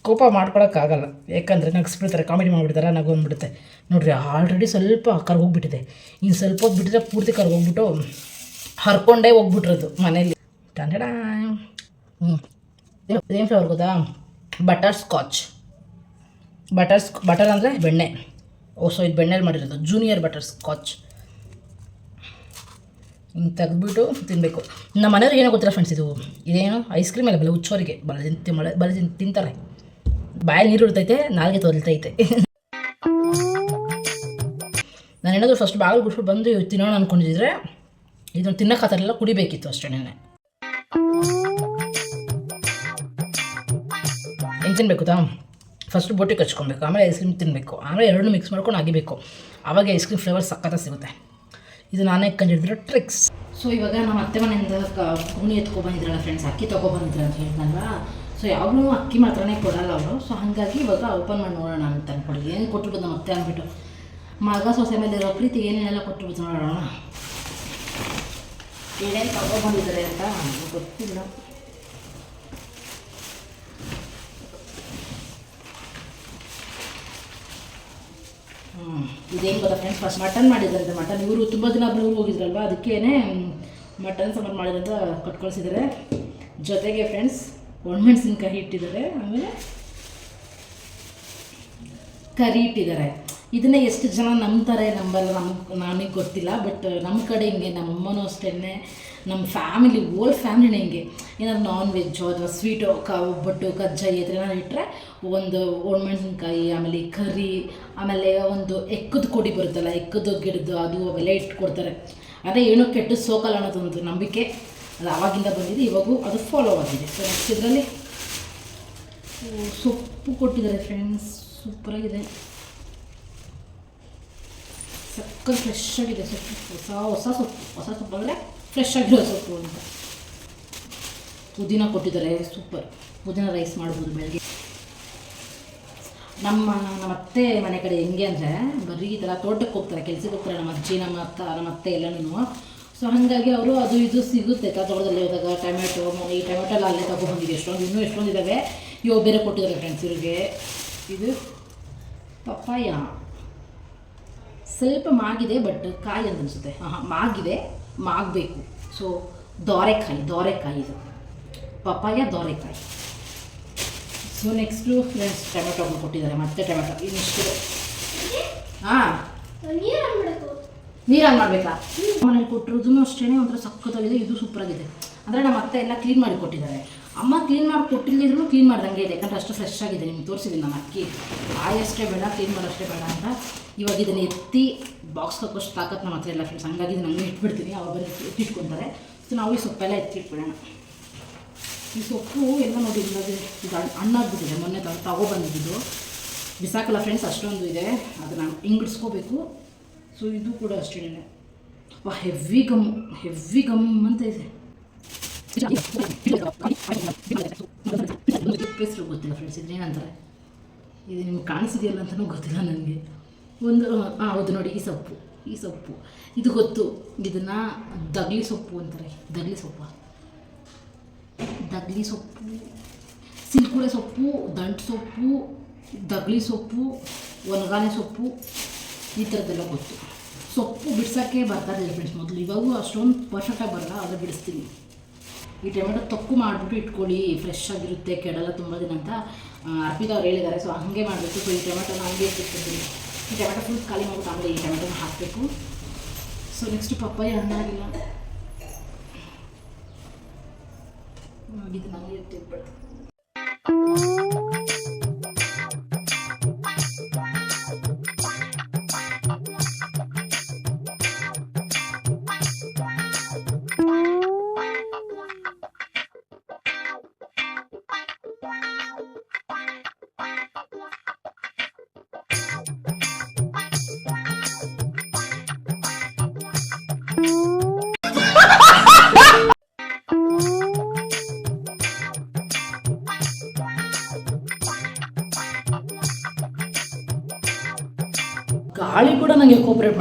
ಕೋಪ ಮಾಡ್ಕೊಳಕ್ಕಾಗಲ್ಲ. ಯಾಕಂದರೆ ನಗಿಸ್ಬಿಡ್ತಾರೆ ಕಾಮಿಡಿ ಮಾಡಿಬಿಡ್ತಾರೆ, ನಗು ಅಂದ್ಬಿಡುತ್ತೆ. ನೋಡಿರಿ ಆಲ್ರೆಡಿ ಸ್ವಲ್ಪ ಕರ್ಗೋಗ್ಬಿಟ್ಟಿದೆ ಇನ್ನು ಸ್ವಲ್ಪ ಹೊತ್ತು ಪೂರ್ತಿ ಕರ್ಗೋಗ್ಬಿಟ್ಟು ಹರ್ಕೊಂಡೇ ಹೋಗ್ಬಿಟ್ರದು ಮನೇಲಿ. ಟಂಡಡ ಹ್ಞೂ ಏನು ಫ್ಲೇವರ್ ಗೊತ್ತಾ? ಬಟರ್ ಸ್ಕಾಚ್ ಬಟರ್ ಸ್ಕ್ ಬಟರ್ ಅಂದರೆ ಬೆಣ್ಣೆ. ಓ ಸೊ ಇದು ಬೆಣ್ಣೆಲಿ ಮಾಡಿರೋದು. ಜೂನಿಯರ್ ಬಟರ್ ಸ್ಕಾಚ್ ಹಿಂಗೆ ತೆಗೆದ್ಬಿಟ್ಟು ತಿನ್ನಬೇಕು ನಮ್ಮ ಮನೆಯವ್ರಿಗೆ ಏನೋ ಗೊತ್ತಿಲ್ಲ ಫ್ರೆಂಡ್ಸ್ ಇದು. ಇದೇನು ಐಸ್ ಕ್ರೀಮ್ ಎಲ್ಲ ಬಲ ಹುಚ್ಚೋರಿಗೆ. ಬಲ ಮಳೆ ಬಲ ತಿಂತಾರೆ. ಬಾಯಲ್ಲಿ ನೀರು ಇರ್ತೈತೆ ನಾಲ್ಗೆ ತೊಲ್ತೈತೆ ನಾನು ಏನಾದರೂ ಫಸ್ಟ್ ಬಾಗಿಲು ಬಿಟ್ಬಿಟ್ಟು ಬಂದು ತಿನ್ನೋಣ ಅಂದ್ಕೊಂಡಿದ್ರೆ ಇದನ್ನು ತಿನ್ನೋಕ್ಕಾಗಲ್ಲ ಕುಡಿಬೇಕಿತ್ತು ಅಷ್ಟೇ ಹೆಂಗೆ ತಿನ್ನಬೇಕು ತಾ ಫಸ್ಟ್ ಬೋಟಿ ಕಚ್ಕೊಬೇಕು, ಆಮೇಲೆ ಐಸ್ ಕ್ರೀಮ್ ತಿನ್ನಬೇಕು ಆಮೇಲೆ ಎರಡನ್ನೂ ಮಿಕ್ಸ್ ಮಾಡ್ಕೊಂಡು ಅಗಿಬೇಕು ಆವಾಗ ಐಸ್ ಕ್ರೀಮ್ ಫ್ಲೇವರ್ ಸಕ್ಕತ್ತ ಸಿಗುತ್ತೆ. ಇದು ನಾನೇ ಕಂಡಿಡಿದಿರೋ ಟ್ರಿಕ್ಸ್ ಸೊ ಇವಾಗ ನಮ್ಮ ಅತ್ತೆ ಮನೆಯಿಂದ ಕುಣಿ ಎತ್ಕೊಬಂದಿದ್ರಲ್ಲ ಫ್ರೆಂಡ್ಸ್ ಅಕ್ಕಿ ತೊಗೊಬಂದಿದ್ರ ಅಂತ ಹೇಳಿದ್ನಲ್ವಾ? ಸೊ ಯಾವಾಗಲೂ ಅಕ್ಕಿ ಮಾತ್ರನೇ ಕೊಡಲ್ಲ ಅವರು. ಸೊ ಹಾಗಾಗಿ ಇವಾಗ ಓಪನ್ ಮಾಡಿ ನೋಡೋಣ ಅಂತ ಅಂದ್ಕೊಳ್ಳಿ ಏನು ಕೊಟ್ಟಿರ್ಬೋದು ನಮ್ಮ ಅತ್ತೆ ಅಂದ್ಬಿಟ್ಟು. ಮಗ ಸೊಸೆ ಮೇಲೆ ಇರೋ ಪ್ರೀತಿ ಏನೇನೆಲ್ಲ ಕೊಟ್ಟಿರ್ಬೋದು ನೋಡೋಣ. ಏನೇನು ತೊಗೊಬಂದಿದ್ದಾರೆ ಅಂತ ಗೊತ್ತಿಲ್ಲ. ಇದೇನು ಗೊತ್ತಾ ಫ್ರೆಂಡ್ಸ್ ಫಸ್ಟ್ ಮಟನ್ ಮಾಡಿದ್ದಾರೆ ಮಟನ್ ಇವರು ತುಂಬ ದಿನ ಊರಿಗೆ ಹೋಗಿದ್ರಲ್ವ? ಅದಕ್ಕೇನೆ ಮಟನ್ ಸಾಂಬಾರು ಮಾಡಿದ್ರಂತ ಕಟ್ಕೊಳ್ಸಿದ್ದಾರೆ. ಕಳಿಸಿದ್ದಾರೆ ಜೊತೆಗೆ ಫ್ರೆಂಡ್ಸ್ ಒಣಮೆಣಸಿನ್ಕಾಯಿ ಇಟ್ಟಿದ್ದಾರೆ. ಆಮೇಲೆ ಕರಿ ಇಟ್ಟಿದ್ದಾರೆ. ಇದನ್ನೇ ಎಷ್ಟು ಜನ ನಂಬ್ತಾರೆ ನಂಬಲ್ಲ ನಮ್ಗೆ ನನಗೆ ಗೊತ್ತಿಲ್ಲ ಬಟ್ ನಮ್ಮ ಕಡೆ ಹಿಂಗೆ ನಮ್ಮ ಅಮ್ಮನೂ ಅಷ್ಟೇ ನಮ್ಮ ಫ್ಯಾಮಿಲಿ ಓಲ್ಡ್ ಫ್ಯಾಮಿಲಿನೇ ಹಿಂಗೆ. ಏನಾದ್ರು ನಾನ್ ವೆಜ್ಜು ಅಥವಾ ಸ್ವೀಟು ಕ ಒಬ್ಬಟ್ಟು ಕಜ್ಜಾಯಿ ಥರ ಏನಾದ್ರು ಇಟ್ಟರೆ ಒಂದು ಒಣಮೆಣಸಿನ್ಕಾಯಿ, ಆಮೇಲೆ ಕರಿ, ಆಮೇಲೆ ಒಂದು ಎಕ್ಕದ ಕೊಡಿ ಬರುತ್ತಲ್ಲ, ಎಕ್ಕದ, ಗಿಡದ್ದು, ಅದು ಅವೆಲ್ಲ ಇಟ್ಕೊಡ್ತಾರೆ. ಅದೇ ಏನೋ ಕೆಟ್ಟ ಸೋಕಲ್ಲ ಅನ್ನೋದೊಂದು ನಂಬಿಕೆ ಅದು ಆವಾಗಿಂದ ಬಂದಿದೆ, ಇವಾಗೂ ಅದು ಫಾಲೋ ಆಗಿದೆ. ಸೊ ನೆಕ್ಸ್ಟ್ ಇದರಲ್ಲಿ ಸೊಪ್ಪು ಕೊಟ್ಟಿದ್ದಾರೆ ಫ್ರೆಂಡ್ಸ್ ಸೂಪರಾಗಿದೆ. ಸಕ್ಕತ್ ಫ್ರೆಶ್ ಆಗಿದೆ ಸೊಪ್ಪು. ಹೊಸ ಹೊಸ ಸೊಪ್ಪು. ಹೊಸ ಸೊಪ್ಪು ಅಂದರೆ ಫ್ರೆಶ್ ಆಗಿರೋ ಸೊಪ್ಪು ಅಂತ. ಪುದೀನ ಕೊಟ್ಟಿದ್ದಾರೆ, ಸೂಪರ್. ಪುದೀನ ರೈಸ್ ಮಾಡ್ಬೋದು ಬೆಳಗ್ಗೆ. ನಮ್ಮ ನಮ್ಮ ಅತ್ತೆ ಮನೆ ಕಡೆ ಹೆಂಗೆ ಅಂದರೆ ಬರೀ ಈ ಥರ ತೋಟಕ್ಕೆ ಹೋಗ್ತಾರೆ, ಕೆಲ್ಸಕ್ಕೆ ಹೋಗ್ತಾರೆ, ನಮ್ಮ ಅಜ್ಜಿ, ನಮ್ಮ ಅತ್ತ, ನಮ್ಮ ಅತ್ತೆ ಎಲ್ಲನೂ ಸೊ ಹಾಗಾಗಿ ಅವರು ಅದು ಇದು ಸಿಗುತ್ತೆ. ತೋಟದಲ್ಲಿ ಹೋದಾಗ ಟೊಮೆಟೊ ಈ ಟೊಮೆಟೊ ಎಲ್ಲ ಅಲ್ಲೇ ತಗೊಬಂದಿದೆ ಎಷ್ಟೊಂದು ಇನ್ನೂ ಎಷ್ಟೊಂದು ಇದ್ದಾವೆ ಇವು ಬೇರೆ ಕೊಟ್ಟಿದ್ದಾರೆ ಫ್ರೆಂಡ್ಸ್ ಇವ್ರಿಗೆ. ಇದು ಪಪ್ಪಾಯ. ಸ್ವಲ್ಪ ಮಾಗಿದೆ ಬಟ್ ಕಾಯಿ ಅಂತ ಅನಿಸುತ್ತೆ. ಹಾಂ ಮಾಗಿದೆ, ಮಾಗಬೇಕು. ಸೊ ದೋರೆಕಾಯಿ ದೋರೆಕಾಯಿ ಇದು. ಪಪ್ಪಾಯ, ದೋರೆಕಾಯಿ. ಸೊ ನೆಕ್ಸ್ಟು ಫ್ರೆಂಡ್ಸ್ ಟೊಮೆಟೊ ಕೊಟ್ಟಿದ್ದಾರೆ. ಮತ್ತೆ ಟೊಮೆಟೊ ಇನ್ನಿಷ್ಟು ಹಾಂ. ನೀರಲ್ಲಿ ಮಾಡಬೇಕಾ. ಮನೇಲಿ ಕೊಟ್ಟಿರೋದನ್ನು ಅಷ್ಟೇ ಒಂಥರ ಸಖತ್ತಾಗಿದೆ. ಇದು ಸೂಪರಾಗಿದೆ. ಅಂದರೆ ನಮ್ಮ ಅತ್ತೆ ಎಲ್ಲ ಕ್ಲೀನ್ ಮಾಡಿ ಕೊಟ್ಟಿದ್ದಾರೆ. ಅಮ್ಮ ಕ್ಲೀನ್ ಮಾಡಿ ಕೊಟ್ಟಿಲ್ಲದಿದ್ರು ಕ್ಲೀನ್ ಮಾಡ್ದಂಗೆ ಇದೆ. ಯಾಕಂದ್ರೆ ಅಷ್ಟು ಫ್ರೆಶ್ ಆಗಿದೆ. ನಿಮ್ಗೆ ತೋರಿಸಿದ್ದೀನಿ ನಮ್ಮ ಅಕ್ಕಿ. ಆಯಷ್ಟೇ ಬೇಡ ಕ್ಲೀನ್ ಮಾಡೋಷ್ಟೇ ಬೇಡ ಅಂತ. ಇವಾಗ ಇದನ್ನು ಎತ್ತಿ ಬಾಕ್ಸ್ ಹಾಕೋಷ್ಟು ತಾಕತ್ತು ನಮ್ಮ ಹತ್ರ ಎಲ್ಲ ಫ್ರೆಂಡ್ಸ್ ಹಂಗಾಗಿ ಹಂಗೆ ಇಟ್ಬಿಡ್ತೀನಿ. ಅವಾಗ ಬಂದು ಎತ್ತಿಟ್ಕೊತಾರೆ ಸೊ ನಾವು ಈ ಸೊಪ್ಪೆಲ್ಲ ಎತ್ತಿಟ್ಬಿಡೋಣ ಈ ಸೊಪ್ಪು ಎಲ್ಲ ನೋಡಿ ಇಲ್ಲದೆ ಹಣ್ಣಾಗ್ಬಿಟ್ಟಿದೆ ಮೊನ್ನೆ ತಗೊಬಂದಿದ್ದು. ಬಿಸಾಕಲ್ಲ ಫ್ರೆಂಡ್ಸ್ ಅಷ್ಟೊಂದು ಇದೆ. ಅದನ್ನು ಹಿಂಗಿಡ್ಸ್ಕೋಬೇಕು ಸೊ ಇದು ಕೂಡ ಅಷ್ಟೇ ವಾ ಹೆವಿ ಗಮ್ ಹೆವಿ ಗಮ್ ಅಂತ ಇದೆ. ಹೆಸರು ಗೊತ್ತಿಲ್ಲ ಫ್ರೆಂಡ್ಸ್ ಇದೇನಂತಾರೆ? ಇದು ನಿಮ್ಗೆ ಕಾಣಿಸಿದೆಯಲ್ಲ ಅಂತಲೂ ಗೊತ್ತಿಲ್ಲ ನನಗೆ. ಒಂದು ಹಾಂ ಹೌದು ನೋಡಿ, ಈ ಸೊಪ್ಪು. ಈ ಸೊಪ್ಪು. ಇದು ಗೊತ್ತು. ಇದನ್ನು ದಗ್ಲಿ ಸೊಪ್ಪು ಅಂತಾರೆ. ದಗ್ಲಿ ಸೊಪ್ಪು? ದಗ್ಲಿ ಸೊಪ್ಪು, ಸಿಲ್ಕುಳೆ ಸೊಪ್ಪು, ದಂಟು ಸೊಪ್ಪು, ದಗ್ಲಿ ಸೊಪ್ಪು ಒಣಗಾನೆ ಸೊಪ್ಪು, ಈ ಥರದ್ದೆಲ್ಲ ಗೊತ್ತು. ಸೊಪ್ಪು ಬಿಡ್ಸೋಕ್ಕೆ ಇದೆ ಫ್ರೆಂಡ್ಸ್ ಮೊದಲು. ಇವಾಗೂ ಅಷ್ಟೊಂದು ಪರ್ಫೆಕ್ಟಾಗಿ ಬರಲ್ಲ, ಆದರೆ ಬಿಡಿಸ್ತೀನಿ. ಈ ಟೊಮೆಟೊ ತೊಕ್ಕು ಮಾಡಿಬಿಟ್ಟು ಇಟ್ಕೊಳ್ಳಿ ಫ್ರೆಶ್ ಆಗಿರುತ್ತೆ, ಕೆಡಲ್ಲ ತುಂಬ ದಿನ ಅಂತ. ಅರ್ಪಿತಾ ಹೇಳಿದ್ದಾರೆ ಸೊ ಹಾಗೆ ಮಾಡಬೇಕು. ಸೊ ಈ ಟೊಮೆಟೊನ ಹಂಗೆ ಇಟ್ಬಿಡ್ತೀನಿ ಈ ಟೊಮೆಟೊ ಫುಲ್ ಖಾಲಿ ಮಾಡ್ಬಿಟ್ಟು ಆಮೇಲೆ ಈ ಟೊಮೆಟೊನ ಹಾಕಬೇಕು. ಸೊ ನೆಕ್ಸ್ಟ್ ಪಪ್ಪಾಯ ಹಣ್ಣಾಗಿಲ್ಲ. ಇದು ನನಗೆ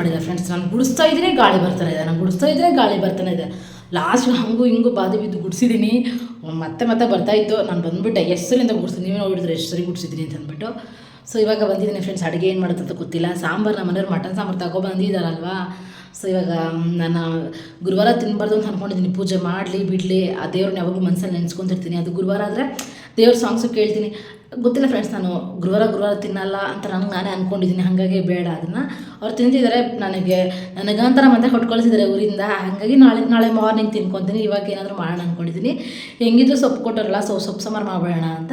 ಮಾಡಿದೆ ಫ್ರೆಂಡ್ಸ್ ನಾನು ಗುಡಿಸ್ತಾ ಇದ್ರೆ ಗಾಳಿ ಬರ್ತಾನೆ ಇದೆ. ನಾನು ಗುಡಿಸ್ತಾ ಇದ್ರೆ ಗಾಳಿ ಬರ್ತಾನೆ ಇದೆ. ಲಾಸ್ಟ್ ಹಂಗೂ ಹಿಂಗೂ ಬಾದಿ ಬಿದ್ದು ಗುಡಿಸಿದ್ದೀನಿ. ಮತ್ತೆ ಮತ್ತೆ ಬರ್ತಾ ಇತ್ತು. ನಾನು ಬಂದ್ಬಿಟ್ಟೆ ಎಷ್ಟು ಸಲಿಂದ ಗುಡಿಸ್ತೀನಿ ನೀವೇ ನೋಡಿದ್ರೆ ಎಷ್ಟು ಸರಿ ಗುಡಿಸಿದ್ದೀನಿ ಅಂತ ಅಂದ್ಬಿಟ್ಟು. ಸೊ ಇವಾಗ ಬಂದಿದ್ದೀನಿ ಫ್ರೆಂಡ್ಸ್ ಅಡುಗೆ ಏನು ಮಾಡುತ್ತೆ ಅಂತ ಗೊತ್ತಿಲ್ಲ. ಸಾಂಬಾರು ನಮ್ಮ ಮನೆಯವ್ರು ಮಟನ್ ಸಾಂಬಾರು ತಗೊಬಂದಿದ್ದಾರಲ್ವಾ ಸೊ ಇವಾಗ, ನಾನು ಗುರುವಾರ ತಿನ್ನಬಾರ್ದು ಅಂತ ಅಂದ್ಕೊಂಡಿದ್ದೀನಿ ಪೂಜೆ ಮಾಡಲಿ, ಬಿಡಲಿ, ಆ ದೇವ್ರನ್ನ ಯಾವಾಗಲೂ ಮನಸ್ಸಲ್ಲಿ ನೆನೆಸ್ಕೊಂತಿರ್ತೀನಿ. ಅದು ಗುರುವಾರ ಆದರೆ ದೇವ್ರ ಸಾಂಗ್ಸು ಕೇಳ್ತೀನಿ. ಗೊತ್ತಿಲ್ಲ ಫ್ರೆಂಡ್ಸ್ ನಾನು ಗುರುವಾರ ಗುರುವಾರ ತಿನ್ನಲ್ಲ ಅಂತ ನಂಗೆ ನಾನೇ ಅಂದ್ಕೊಂಡಿದ್ದೀನಿ ಹಾಗಾಗಿ ಬೇಡ ಅದನ್ನು. ಅವ್ರು ತಿಂದಿದ್ದಾರೆ, ನನಗೆ ನನಗಂತರ ಮತ್ತೆ ಕೊಟ್ಟು ಊರಿಂದ. ಹಾಗಾಗಿ ನಾಳೆ ನಾಳೆ ಮಾರ್ನಿಂಗ್ ತಿನ್ಕೊತೀನಿ, ಇವಾಗ ಏನಾದರೂ ಮಾಡೋಣ ಅಂದ್ಕೊಂಡಿದ್ದೀನಿ ಹೆಂಗಿದ್ರು ಸೊಪ್ಪು ಕೊಟ್ಟರಲ್ಲ ಸೊ, ಸೊಪ್ಪು ಸಾಂಬಾರು ಮಾಡೋಣ ಅಂತ.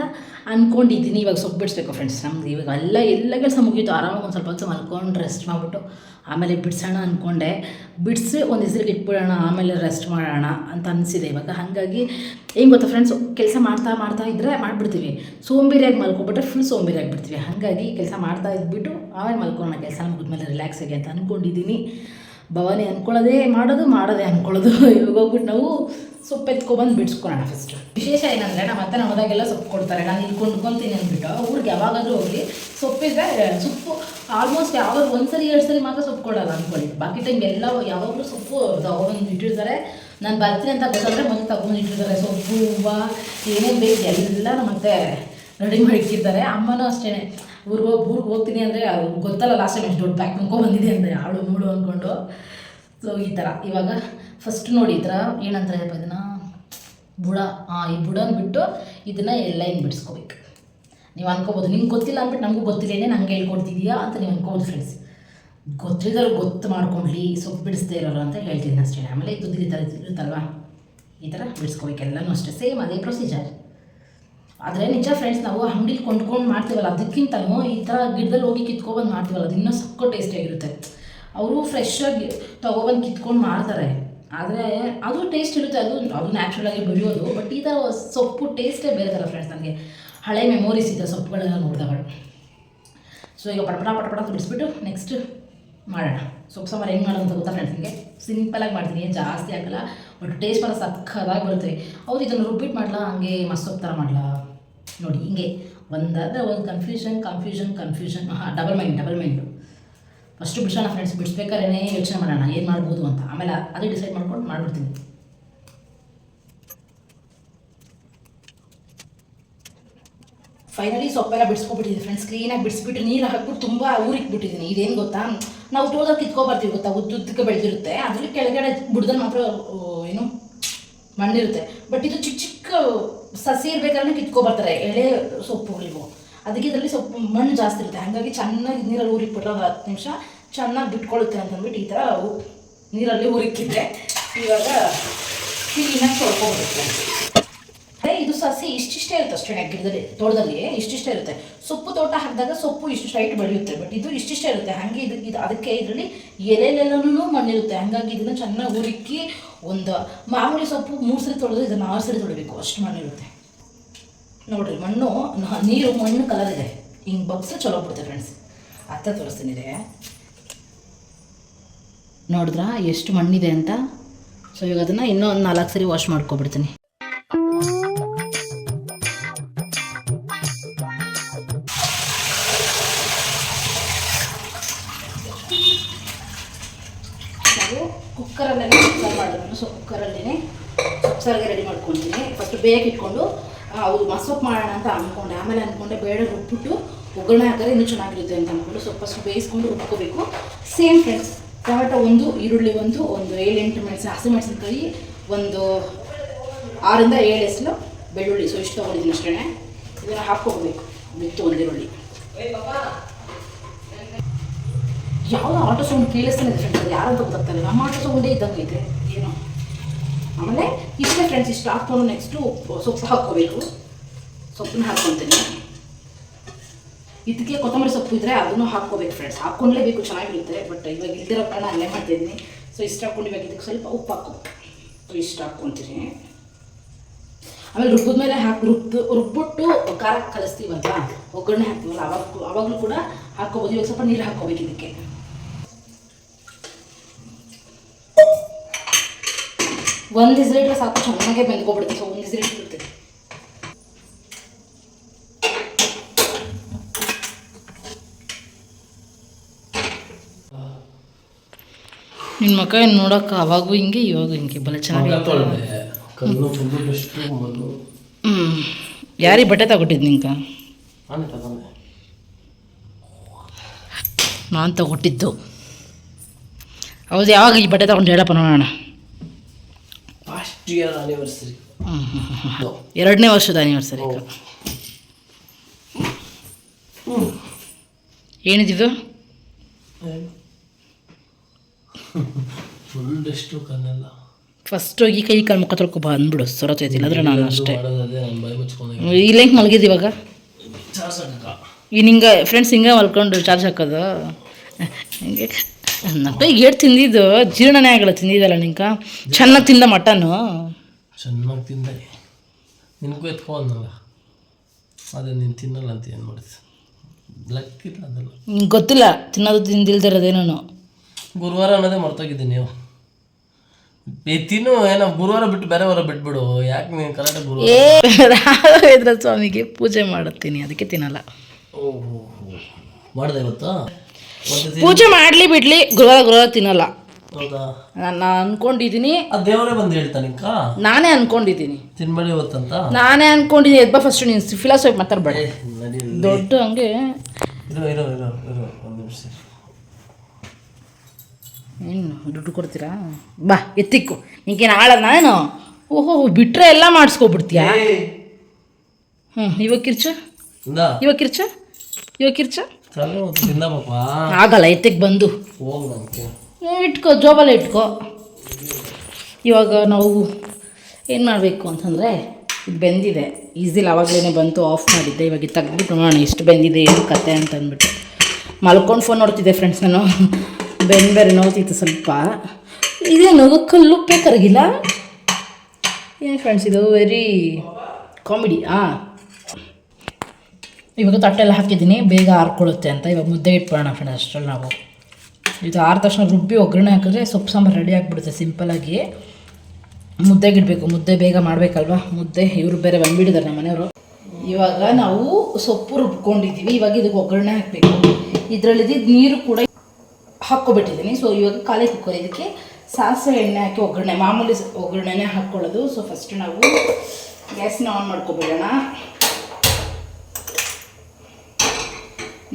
ಅಂದ್ಕೊಂಡಿದ್ದೀನಿ ಇವಾಗ ಸೊಪ್ಪು ಬಿಡಿಸ್ಬೇಕು ಫ್ರೆಂಡ್ಸ್ ನಮ್ಗೆ ಇವಾಗ ಎಲ್ಲ ಎಲ್ಲ ಕೆಲಸ ಮುಗೀತು. ಆರಾಮಾಗಿ ಒಂದು ಸ್ವಲ್ಪ ಹೊತ್ತು ಮಲ್ಕೊಂಡು ರೆಸ್ಟ್ ಮಾಡಿಬಿಟ್ಟು ಆಮೇಲೆ ಬಿಡಿಸೋಣ ಅಂದ್ಕೊಂಡೆ ಬಿಡಿಸಿ ಒಂದು ಹೆಸರಿಗೆ ಇಟ್ಬಿಡೋಣ, ಆಮೇಲೆ ರೆಸ್ಟ್ ಮಾಡೋಣ ಅಂತ ಅನಿಸಿದೆ ಇವಾಗ. ಹಾಗಾಗಿ ಏನು ಗೊತ್ತಾ ಫ್ರೆಂಡ್ಸ್ ಕೆಲಸ ಮಾಡ್ತಾ ಮಾಡ್ತಾ ಇದ್ದರೆ ಮಾಡಿಬಿಡ್ತೀವಿ. ಸೋಂಬೇರಿಯಾಗಿ ಮಲ್ಕೊಬಿಟ್ರೆ ಫುಲ್ ಸೋಂಬೇರಿ ಆಗಿಬಿಡ್ತೀವಿ ಹಾಗಾಗಿ ಕೆಲಸ ಮಾಡ್ತಾ ಇದ್ಬಿಟ್ಟು ಆಮೇಲೆ ಮಲ್ಕೊಳ್ಳೋಣ ಕೆಲಸ ಮುಗಿದ್ಮೇಲೆ ರಿಲ್ಯಾಕ್ಸ್ ಆಗಿ ಅಂತ ಅಂದ್ಕೊಂಡಿದ್ದೀನಿ ಭವಾನಿ ಅಂದ್ಕೊಳ್ಳೋದೇ ಮಾಡೋದು, ಮಾಡೋದೇ ಅಂದ್ಕೊಳ್ಳೋದು ಇವಾಗ ಹೋಗ್ಬಿಟ್ಟು ನಾವು ಸೊಪ್ಪು ಎತ್ಕೊಬಂದು ಬಿಡಿಸ್ಕೊಳ್ಳೋಣ ಫಸ್ಟ್ ವಿಶೇಷ ಏನಂದರೆ ನಮ್ಮ ಅತ್ತೆ ಹೋದಾಗೆಲ್ಲ ಸೊಪ್ಪು ಕೊಡ್ತಾರೆ. ನಾನು ಇಲ್ಲಿ ಕೊಂಡ್ಕೊತೀನಿ ಅಂದ್ಬಿಟ್ಟು ಅವ್ರಿಗೆ ಯಾವಾಗಾದರೂ ಹೋಗಲಿ ಸೊಪ್ಪಿದ್ರೆ ಸೊಪ್ಪು ಆಲ್ಮೋಸ್ಟ್ ಯಾವಾಗ ಒಂದು ಸರಿ ಎರಡು ಸರಿ ಮಾತ್ರ ಸೊಪ್ಪು ಕೊಡೋಲ್ಲ ಅಂದ್ಕೊಳ್ಳಿ ಬಾಕಿ ಟೈಮ್ ಎಲ್ಲ ಯಾವಾಗಲೂ ಸೊಪ್ಪು ತಗೊಂಡು ಇಟ್ಟಿರ್ತಾರೆ. ನಾನು ಬರ್ತೀನಿ ಅಂತ ಗೊತ್ತಾದರೆ ಮೊದಲು ತಗೊಂಡು ಇಟ್ಟಿರ್ತಾರೆ. ಸೊಪ್ಪು, ಹೂವು, ಏನೇನು ಬೇಕು ಎಲ್ಲ ನಮ್ಮತ್ತೆ ರೆಡಿ ಮಾಡಿ ಅಮ್ಮನೂ ಅಷ್ಟೇ ಊರಿಗೆ ಹೋಗಿ ಊರಿಗೆ ಹೋಗ್ತೀನಿ ಅಂದರೆ ಗೊತ್ತಲ್ಲ ಲಾಸ್ಟ್ ಟೈಮ್ ಎಷ್ಟು ದೊಡ್ಡ ಪ್ಯಾಕ್ ಬಂದಿದೆ ಅಂದರೆ, ಆಳು ಮೂಳು ಅಂದ್ಕೊಂಡು ಸೊ ಈ ಥರ ಇವಾಗ ಫಸ್ಟ್ ನೋಡಿ ಈ ಥರ ಏನಂತಾರೆ ಇದನ್ನು, ಬುಡ. ಹಾಂ ಈ ಬುಡನ ಬಿಟ್ಟು ಇದನ್ನು ಹಿಂಗೆ ಬಿಡಿಸ್ಕೋಬೇಕು. ನೀವು ಅನ್ಕೋಬೋದು. ನಿಮ್ಗೆ ಗೊತ್ತಿಲ್ಲ ಅಂದ್ಬಿಟ್ಟು ನಮಗೂ ಗೊತ್ತಿಲ್ಲೇನೆ ನಂಗೆ ಹೇಳ್ಕೊಡ್ತಿದ್ಯಾ ಅಂತ ನೀವು ಅನ್ಕೋಬೋದು ಫ್ರೆಂಡ್ಸ್ ಗೊತ್ತಿದ್ದವ್ರು ಗೊತ್ತು ಮಾಡ್ಕೊಳ್ಳಿ ಸೊಪ್ಪು ಬಿಡಿಸ್ದೇ ಇರೋರು ಅಂತ ಹೇಳ್ತೀನಿ ಅಷ್ಟೇ. ಆಮೇಲೆ ಇದು ಈ ಥರ ಇರುತ್ತಲ್ವಾ? ಈ ಥರ ಬಿಡಿಸ್ಕೋಬೇಕು. ಎಲ್ಲನೂ ಅಷ್ಟೇ. ಸೇಮ್ ಅದೇ ಪ್ರೊಸೀಜರ್ ಆದರೆ ನಿಜ ಫ್ರೆಂಡ್ಸ್ ನಾವು ಅಂಗಡಿಲಿ ಕೊಂಡ್ಕೊಂಡು ಮಾಡ್ತೀವಲ್ಲ ಅದಕ್ಕಿಂತಲೂ ಈ ಥರ ಗಿಡದಲ್ಲಿ ಹೋಗಿ ಕಿತ್ಕೊಬಂದು ಮಾಡ್ತೀವಲ್ಲ, ಅದು ಇನ್ನೂ ಸಕ್ಕೋ ಟೇಸ್ಟಿಯಾಗಿರುತ್ತೆ ಅವರು ಫ್ರೆಶ್ಶಾಗಿ ತೊಗೊಬಂದು ಕಿತ್ಕೊಂಡು ಮಾಡ್ತಾರೆ. ಆದರೆ ಅದು ಟೇಸ್ಟ್ ಇರುತ್ತೆ, ಅದು ಅದು ನ್ಯಾಚುರಲಾಗಿ ಬೆಳೆಯೋದು ಬಟ್ ಈ ಥರ ಸೊಪ್ಪು ಟೇಸ್ಟೇ ಬೇರೆ ಥರ ಫ್ರೆಂಡ್ಸ್ ನನಗೆ ಹಳೆ ಮೆಮೊರೀಸ್ ಇದೆ ಸೊಪ್ಪುಗಳೆಲ್ಲ ನೋಡಿದಾಗ. ಸೊ ಈಗ ಪಟಪಟ ಪಟಪಟ ಬಿಡಿಸ್ಬಿಟ್ಟು ನೆಕ್ಸ್ಟ್ ಮಾಡೋಣ. ಸೊಪ್ಪು ಸಾಂಬಾರು ಹೆಂಗೆ ಮಾಡೋದು ಅಂತ ಗೊತ್ತಾ ಫ್ರೆಂಡ್ಸ್ ನಿಮಗೆ ಸಿಂಪಲಾಗಿ ಮಾಡ್ತೀನಿ, ಏನು ಜಾಸ್ತಿ ಹಾಕಲ್ಲ ಬಟ್ ಟೇಸ್ಟ್ ಮಾತ್ರ ಸಕ್ಕದಾಗಿ ಬರುತ್ತೆ. ಹೌದು, ಇದನ್ನು ರುಬ್ಬಿಟ್ಟು ಮಾಡಲಾ, ಹಂಗೆ ಮಸ್ಸೊಪ್ಪು ಥರ ಮಾಡಲಾ? ನೋಡಿ, ಹಿಂಗೆ ಒಂದಾದರೆ ಒಂದು ಕನ್ಫ್ಯೂಷನ್ ಕನ್ಫ್ಯೂಷನ್ ಕನ್ಫ್ಯೂಷನ್ ಹಾಂ double mind double mind first ಬಿಡಿಸೋಣ friends ಬಿಡಿಸ್ಬೇಕಾದ್ರೆ ಯೋಚನೆ ಮಾಡೋಣ, ಏನು ಮಾಡ್ಬೋದು ಅಂತ. ಆಮೇಲೆ ಅದು ಡಿಸೈಡ್ ಮಾಡ್ಕೊಂಡು ಮಾಡಿಬಿಡ್ತೀನಿ. ಫೈನಲಿ ಸೊಪ್ಪೆಲ್ಲ ಬಿಡಿಸ್ಕೊಬಿಟ್ಟಿದ್ದೀನಿ ಫ್ರೆಂಡ್ಸ್ ಕ್ಲೀನಾಗಿ ಬಿಡಿಸ್ಬಿಟ್ಟು ನೀರು ಹಾಕ್ಬಿಟ್ಟು ತುಂಬ ಊರಿಕ್ಬಿಟ್ಟಿದ್ದೀನಿ ಇದೇನು ಗೊತ್ತಾ? ನಾವು ತೋಟದಲ್ಲಿ ಕಿತ್ಕೊಬರ್ತೀವಿ ಗೊತ್ತಾ? ಉದ್ದುದ್ದಕ್ಕೆ ಬೆಳೆದಿರುತ್ತೆ. ಅದ್ರ ಕೆಳಗಡೆ ಬಿಡ್ದಲ್ಲಿ ಮಾತ್ರ ಏನು ಮಣ್ಣಿರುತ್ತೆ. ಬಟ್ ಇದು ಚಿಕ್ಕ ಚಿಕ್ಕ ಸಸಿ ಇರ್ಬೇಕಾದ್ರೆ ಕಿತ್ಕೊಬರ್ತಾರೆ, ಎಳೆ ಸೊಪ್ಪುಗಳಿಗೂ. ಅದಕ್ಕೆ ಇದರಲ್ಲಿ ಸೊಪ್ಪು, ಮಣ್ಣು ಜಾಸ್ತಿ ಇರುತ್ತೆ. ಹಾಗಾಗಿ ಚೆನ್ನಾಗಿ ನೀರಲ್ಲಿ ಊರಿಕ್ಬಿಟ್ರೆ ಒಂದು ಹತ್ತು ನಿಮಿಷ ಚೆನ್ನಾಗಿ ಬಿಟ್ಕೊಳ್ಳುತ್ತೆ ಅಂತಂದ್ಬಿಟ್ಟು ಈ ಥರ ನೀರಲ್ಲಿ ಊರಿಕ್ಕಿದ್ರೆ ಇವಾಗ ಕ್ಲೀನಾಗಿ ತೊಳ್ಕೊಬಿಡುತ್ತೆ. ಅದೇ ಇದು ಸಸಿ ಇಷ್ಟಿಷ್ಟೇ ಇರುತ್ತೆ ಅಷ್ಟೇ ಗಿಡದಲ್ಲಿ, ತೋಟದಲ್ಲಿ, ಇಷ್ಟಿಷ್ಟೇ ಇರುತ್ತೆ. ಸೊಪ್ಪು ತೋಟ ಹಾಕಿದಾಗ ಸೊಪ್ಪು ಇಷ್ಟು ಸ್ಟ್ರೈಟ್ ಬೆಳೆಯುತ್ತೆ ಬಟ್ ಇದು ಇಷ್ಟಿಷ್ಟೇ ಇರುತ್ತೆ. ಹಾಗೆ ಇದು ಇದು ಅದಕ್ಕೆ ಇದರಲ್ಲಿ ಎಲೆಲೆಲ್ಲನೂ ಮಣ್ಣಿರುತ್ತೆ. ಹಾಗಾಗಿ ಇದನ್ನು ಚೆನ್ನಾಗಿ ಹುರುಕಿ ಒಂದು ಮಾಮೂಲಿ ಸೊಪ್ಪು ಮೂರು ಸರಿ ತೊಳೆದು ಇದನ್ನು ಆರು ಸರಿ ತೊಳಿಬೇಕು, ಅಷ್ಟು ಮಣ್ಣು ಇರುತ್ತೆ. ನೋಡಿರಿ, ಮಣ್ಣು ನೀರು, ಮಣ್ಣು ಕಲರ್ ಇದೆ. ಹಿಂಗೆ ಬಗ್ಸು ಚಲೋ ಬಿಡುತ್ತೆ ಫ್ರೆಂಡ್ಸ್ ಅತ್ತ ತೋರಿಸ್ತೀನಿ ನೋಡಿದ್ರಾ, ಎಷ್ಟು ಮಣ್ಣಿದೆ ಅಂತ? ಸೊ ಇವಾಗ ಅದನ್ನು ಇನ್ನೂ ಒಂದು ನಾಲ್ಕು ಸರಿ ವಾಶ್ ಮಾಡ್ಕೊಬಿಡ್ತೀನಿ. ಬೇಯಕ್ಕೆ ಇಟ್ಕೊಂಡು ಅದು ಮಸೊಪ್ಪು ಮಾಡೋಣ ಅಂತ ಅಂದ್ಕೊಂಡೆ ಆಮೇಲೆ ಅಂದ್ಕೊಂಡೆ ಬೇಡ ರುಬ್ಬಿಟ್ಟು ಒಗ್ಗರಣೆ ಹಾಕಿದ್ರೆ ಇನ್ನೂ ಚೆನ್ನಾಗಿರುತ್ತೆ ಅಂತ ಅಂದ್ಕೊಂಡು ಸ್ವಲ್ಪ ಫಸ್ಟ್ ಬೇಯಿಸ್ಕೊಂಡು ರುಬ್ಕೋಬೇಕು ಸೇಮ್ ಫ್ರೆಂಡ್ಸ್ ಟೊಮೆಟೊ ಒಂದು, ಈರುಳ್ಳಿ ಒಂದು ಒಂದು ಏಳೆಂಟು ಮೆಣಸಿನ ಮೆಣಸಿನ ಹಸಿಮೆಣಸಿನ್ಕಾಯಿ ಒಂದು ಆರಿಂದ ಏಳು ಎಸ್ಲು ಬೆಳ್ಳುಳ್ಳಿ. ಸೊ ಇಷ್ಟು ತೊಗೊಂಡಿದ್ದೀನಿ ಅಷ್ಟೇ. ಇದನ್ನು ಹಾಕ್ಕೋಬೇಕು ಬಿತ್ತು ಒಂದು ಈರುಳ್ಳಿ. ಯಾವುದೋ ಆಟೋ ಸೌಂಡ್ ಕೇಳಿಸ್ತಾನೆ ಫ್ರೆಂಡ್ಸ್ ಅದು ಯಾರಂತ ಗೊತ್ತಾಗ್ತಾರೆ ನಮ್ಮ ಆಟೋ ಸೌಂಡೇ ಇದ್ದಂಗೆ ಇದೆ ಏನೋ. ಆಮೇಲೆ ಇಷ್ಟೇ ಫ್ರೆಂಡ್ಸ್ ಇಷ್ಟು ಹಾಕ್ಕೊಂಡು ನೆಕ್ಸ್ಟು ಸೊಪ್ಪು ಹಾಕ್ಕೋಬೇಕು. ಸೊಪ್ಪನ್ನ ಹಾಕ್ಕೊತೀನಿ ಇದಕ್ಕೆ ಕೊತ್ತಂಬರಿ ಸೊಪ್ಪು ಇದ್ದರೆ ಅದನ್ನು ಹಾಕ್ಕೋಬೇಕು ಫ್ರೆಂಡ್ಸ್ ಹಾಕ್ಕೊಂಡ್ಲೇಬೇಕು ಚೆನ್ನಾಗಿರುತ್ತೆ ಬಟ್ ಇವಾಗ ಇಲ್ದಿರೋ ಕಾರಣ ಅಲ್ಲೇ ಮಾಡ್ತಾಯಿದ್ದೀನಿ ಸೊ ಇಷ್ಟು ಹಾಕ್ಕೊಂಡು ಇವಾಗ ಇದಕ್ಕೆ ಸ್ವಲ್ಪ ಉಪ್ಪು ಹಾಕ್ಕೋಬೇಕು. ಸೊ ಇಷ್ಟು ಹಾಕ್ಕೊತೀನಿ ಆಮೇಲೆ ರುಬ್ಬಿದ್ಮೇಲೆ ಹಾಕಿ ರುಬ್ಬು ರುಬ್ಬಿಟ್ಟು ಖಾರ ಕಲಿಸ್ತೀವಲ್ವಾ? ಒಗ್ಗರಣೆ ಹಾಕ್ತೀವಲ್ಲ, ಅವಾಗ, ಅವಾಗಲೂ ಕೂಡ ಹಾಕ್ಕೋಬೋದು. ಇವಾಗ ಸ್ವಲ್ಪ ನೀರು ಹಾಕ್ಕೋಬೇಕು ಇದಕ್ಕೆ. ಒಂದು ಇಟ್ರೆ ಸಾಕು ಚೆನ್ನಾಗೆ ಬೆಂದ್ಕೊಬಿಡುತ್ತೆ. ಸೊ ಒಂದು ಇಟ್ಬಿಡುತ್ತೆ ನಿನ್ನ ಮಕ್ಕ ನೋಡೋಕೆ ಅವಾಗೂ ಹಿಂಗೆ ಇವಾಗೂ ಹಿಂಗೆ ಬಲ ಚೆನ್ನಾಗಿ ಯಾರಿಗೆ ಬಟ್ಟೆ ತಗೊಟ್ಟಿದ್ದು ನಿಂಕ ನಾನು ತಗೊಟ್ಟಿದ್ದು. ಹೌದು ಯಾವಾಗ ಈ ಬಟ್ಟೆ ತಗೊಂಡು ಹೇಳಪ್ಪ ನೋಡೋಣ. ಇಯರ್ ಆನಿವರ್ಸರಿ ಎರಡನೇ ವರ್ಷದ ಆನಿವರ್ಸರಿ ಏನಿದ್ದು? ಫುಲ್ಲೆಷ್ಟು ಕನ್ನೆಲ್ಲ ಫಸ್ಟ್ ಹೋಗಿ ಕೈ ಕಾಲು ಮುಖ ತೊಳ್ಕೊ ಬಾ ಅಂದ್ಬಿಡು. ಅಷ್ಟೇ. ಮಾಡೋದದೇ ನಾನು ಅಷ್ಟೇ ಇಲ್ಲ ಹೆಂಗೆ ಮಲಗಿದ್ದು ಇವಾಗ? ಈ ನಿಂಗೆ ಫ್ರೆಂಡ್ಸ್ ಹಿಂಗೆ ಮಲ್ಕೊಂಡು ಚಾರ್ಜ್ ಹಾಕೋದು. ಹಿಂಗೆ. ಈಗ ಏಟ್ ತಿಂದಿದ್ದು ಜೀರ್ಣನೇ ಆಗಲ್ಲ ತಿಂದಿದ್ದಲ್ಲ ನಿಂಕ? ಚೆನ್ನಾಗಿ ತಿಂದ ಮಟನು ಚೆನ್ನಾಗಿ ತಿಂದೆ. ನಿನಗೂ ಎತ್ಕೊ ಅನ್ನಲ್ಲ ಅದೇ ನೀನು ತಿನ್ನಲ್ಲ ಅಂತ ಏನು ಮಾಡಿದೆ ಲಕ್ಕಿಲ್ಲ ಅದಲ್ಲ. ನಿಂಗೆ ಗೊತ್ತಿಲ್ಲ ತಿನ್ನೋದು ತಿಂದಿಲ್ದಿರೋದೇನೋ ಗುರುವಾರ ಅನ್ನೋದೇ ಮರ್ತೋಗಿದ್ದೆ ನೀವು. ಏ ತಿನ್ನು ಏನೋ ಗುರುವಾರ ಬಿಟ್ಟು ಬೇರೆ ವಾರ ಬಿಟ್ಬಿಡು. ಯಾಕೆ ನೀನು ಕರೆಕ್ಟಾಗಿ ಗುರುವಾರ? ಏ ರಾಘವೇಂದ್ರ ಸ್ವಾಮಿಗೆ ಪೂಜೆ ಮಾಡುತ್ತೀನಿ ಅದಕ್ಕೆ ತಿನ್ನಲ್ಲ. ಓಹೋ. ಮಾಡಿದೆ ಇವತ್ತು? ಪೂಜೆ ಮಾಡ್ಲಿ ಬಿಡ್ಲಿ ಗೃಹ ಗೃಹ ತಿನ್ನಲ್ಲ. ನಾನು ಅನ್ಕೊಂಡಿದ್ದೀನಿ ದೇವರೇ ಬಂದು ಹೇಳ್ತಾನೆ ನಾನೇ ಅನ್ಕೊಂಡಿದ್ದೀನಿ ತಿನ್ಬೇಡಿ ಹೊತ್ತಂತ ನಾನೇ ಅನ್ಕೊಂಡಿದ್ದೀನಿ ಎದ್ಬಾ ಫಸ್ಟ್ ನೀನು ಫಿಲಾಸಫಿ ಮಾತಾಡ್ಬೇಡ. ದೊಡ್ಡ ಹಂಗೆ. ಇರೋ ಇರೋ ಇರೋ ಇರೋ ಒಂದು ನಿಮಿಷ ಏನು ದುಡ್ಡು ಕೊಡ್ತೀರಾ? ಬಾ ಎತ್ತಿಕ್ಕು. ನಿಂಗೇನು ಆಳ ನಾನು ಓಹೋ ಬಿಟ್ರೆ ಎಲ್ಲ ಮಾಡಿಸ್ಕೊಬಿಡ್ತೀಯಾ? ಹ್ಞೂ ಇವಾಗ ಕಿರ್ಚ. ಇವಾಗ ಕಿರ್ಚ. ಇವಾಗ ಕಿರ್ಚ. ಆಗಲ್ಲ ಎತ್ತಿಗೆ ಬಂದು. ಇಟ್ಕೋ ಜೋಬಲ್ಲೇ ಇಟ್ಕೋ. ಇವಾಗ ನಾವು ಏನು ಮಾಡಬೇಕು ಅಂತಂದರೆ ಇದು ಬೆಂದಿದೆ. ಈಸಿಲಿ ಆವಾಗಲೇ ಬಂತು ಆಫ್ ಮಾಡಿದ್ದೆ. ಇವಾಗ ಇದು ತೆಗ್ದ್ಬಿಟ್ಟು ನೋಡೋಣ ಎಷ್ಟು ಬೆಂದಿದೆ ಏನು ಕತೆ ಅಂತ ಅಂದ್ಬಿಟ್ಟು. ಮಲ್ಕೊಂಡು ಫೋನ್ ನೋಡ್ತಿದ್ದೆ ಫ್ರೆಂಡ್ಸ್ ನಾನು. ಬೆಂದು ಬೇರೆ ನೋಡ್ತಿತ್ತು ಸ್ವಲ್ಪ. ಇದೇನು ಕಲ್ಲುಪ್ಪೆ ಕರಗಿಲ್ಲ ಏನು ಫ್ರೆಂಡ್ಸ್ ಇದು ವೆರಿ ಕಾಮಿಡಿ ಹಾಂ ಇವಾಗ ತಟ್ಟೆಲ್ಲ ಹಾಕಿದ್ದೀನಿ, ಬೇಗ ಆರ್ಕೊಳ್ಳುತ್ತೆ ಅಂತ. ಇವಾಗ ಮುದ್ದೆ ಇಟ್ಬಿಡೋಣ ಫ್ರೆಂಡ್ ಅಷ್ಟರಲ್ಲಿ ನಾವು. ಇದು ಆದ ತಕ್ಷಣ ರುಬ್ಬಿ ಒಗ್ಗರಣೆ ಹಾಕಿದ್ರೆ ಸೊಪ್ಪು ಸಾಂಬಾರು ರೆಡಿ ಆಗಿಬಿಡುತ್ತೆ ಸಿಂಪಲಾಗಿ ಮುದ್ದೆಗೆ ಇಡಬೇಕು, ಮುದ್ದೆ ಬೇಗ ಮಾಡಬೇಕಲ್ವಾ? ಮುದ್ದೆ, ಇವರು ಬೇರೆ ಬಂದ್ಬಿಟ್ಟಿದ್ದಾರೆ ನಮ್ಮ ಮನೆಯವರು. ಇವಾಗ ನಾವು ಸೊಪ್ಪು ರುಬ್ಕೊಂಡಿದ್ದೀವಿ, ಇವಾಗ ಇದಕ್ಕೆ ಒಗ್ಗರಣೆ ಹಾಕಬೇಕು. ಇದರಲ್ಲಿದ್ದು ನೀರು ಕೂಡ ಹಾಕ್ಕೊಬಿಟ್ಟಿದ್ದೀನಿ. ಸೊ ಇವಾಗ ಖಾಲಿ ಕುಕ್ಕರ್ ಇದಕ್ಕೆ ಸಾಸಿವೆ ಎಣ್ಣೆ ಹಾಕಿ ಒಗ್ಗರಣೆ, ಮಾಮೂಲಿ ಒಗ್ಗರಣೆನೇ ಹಾಕ್ಕೊಳ್ಳೋದು. ಸೊ ಫಸ್ಟ್ ನಾವು ಗ್ಯಾಸ್ನ ಆನ್ ಮಾಡ್ಕೊಬಿಡೋಣ.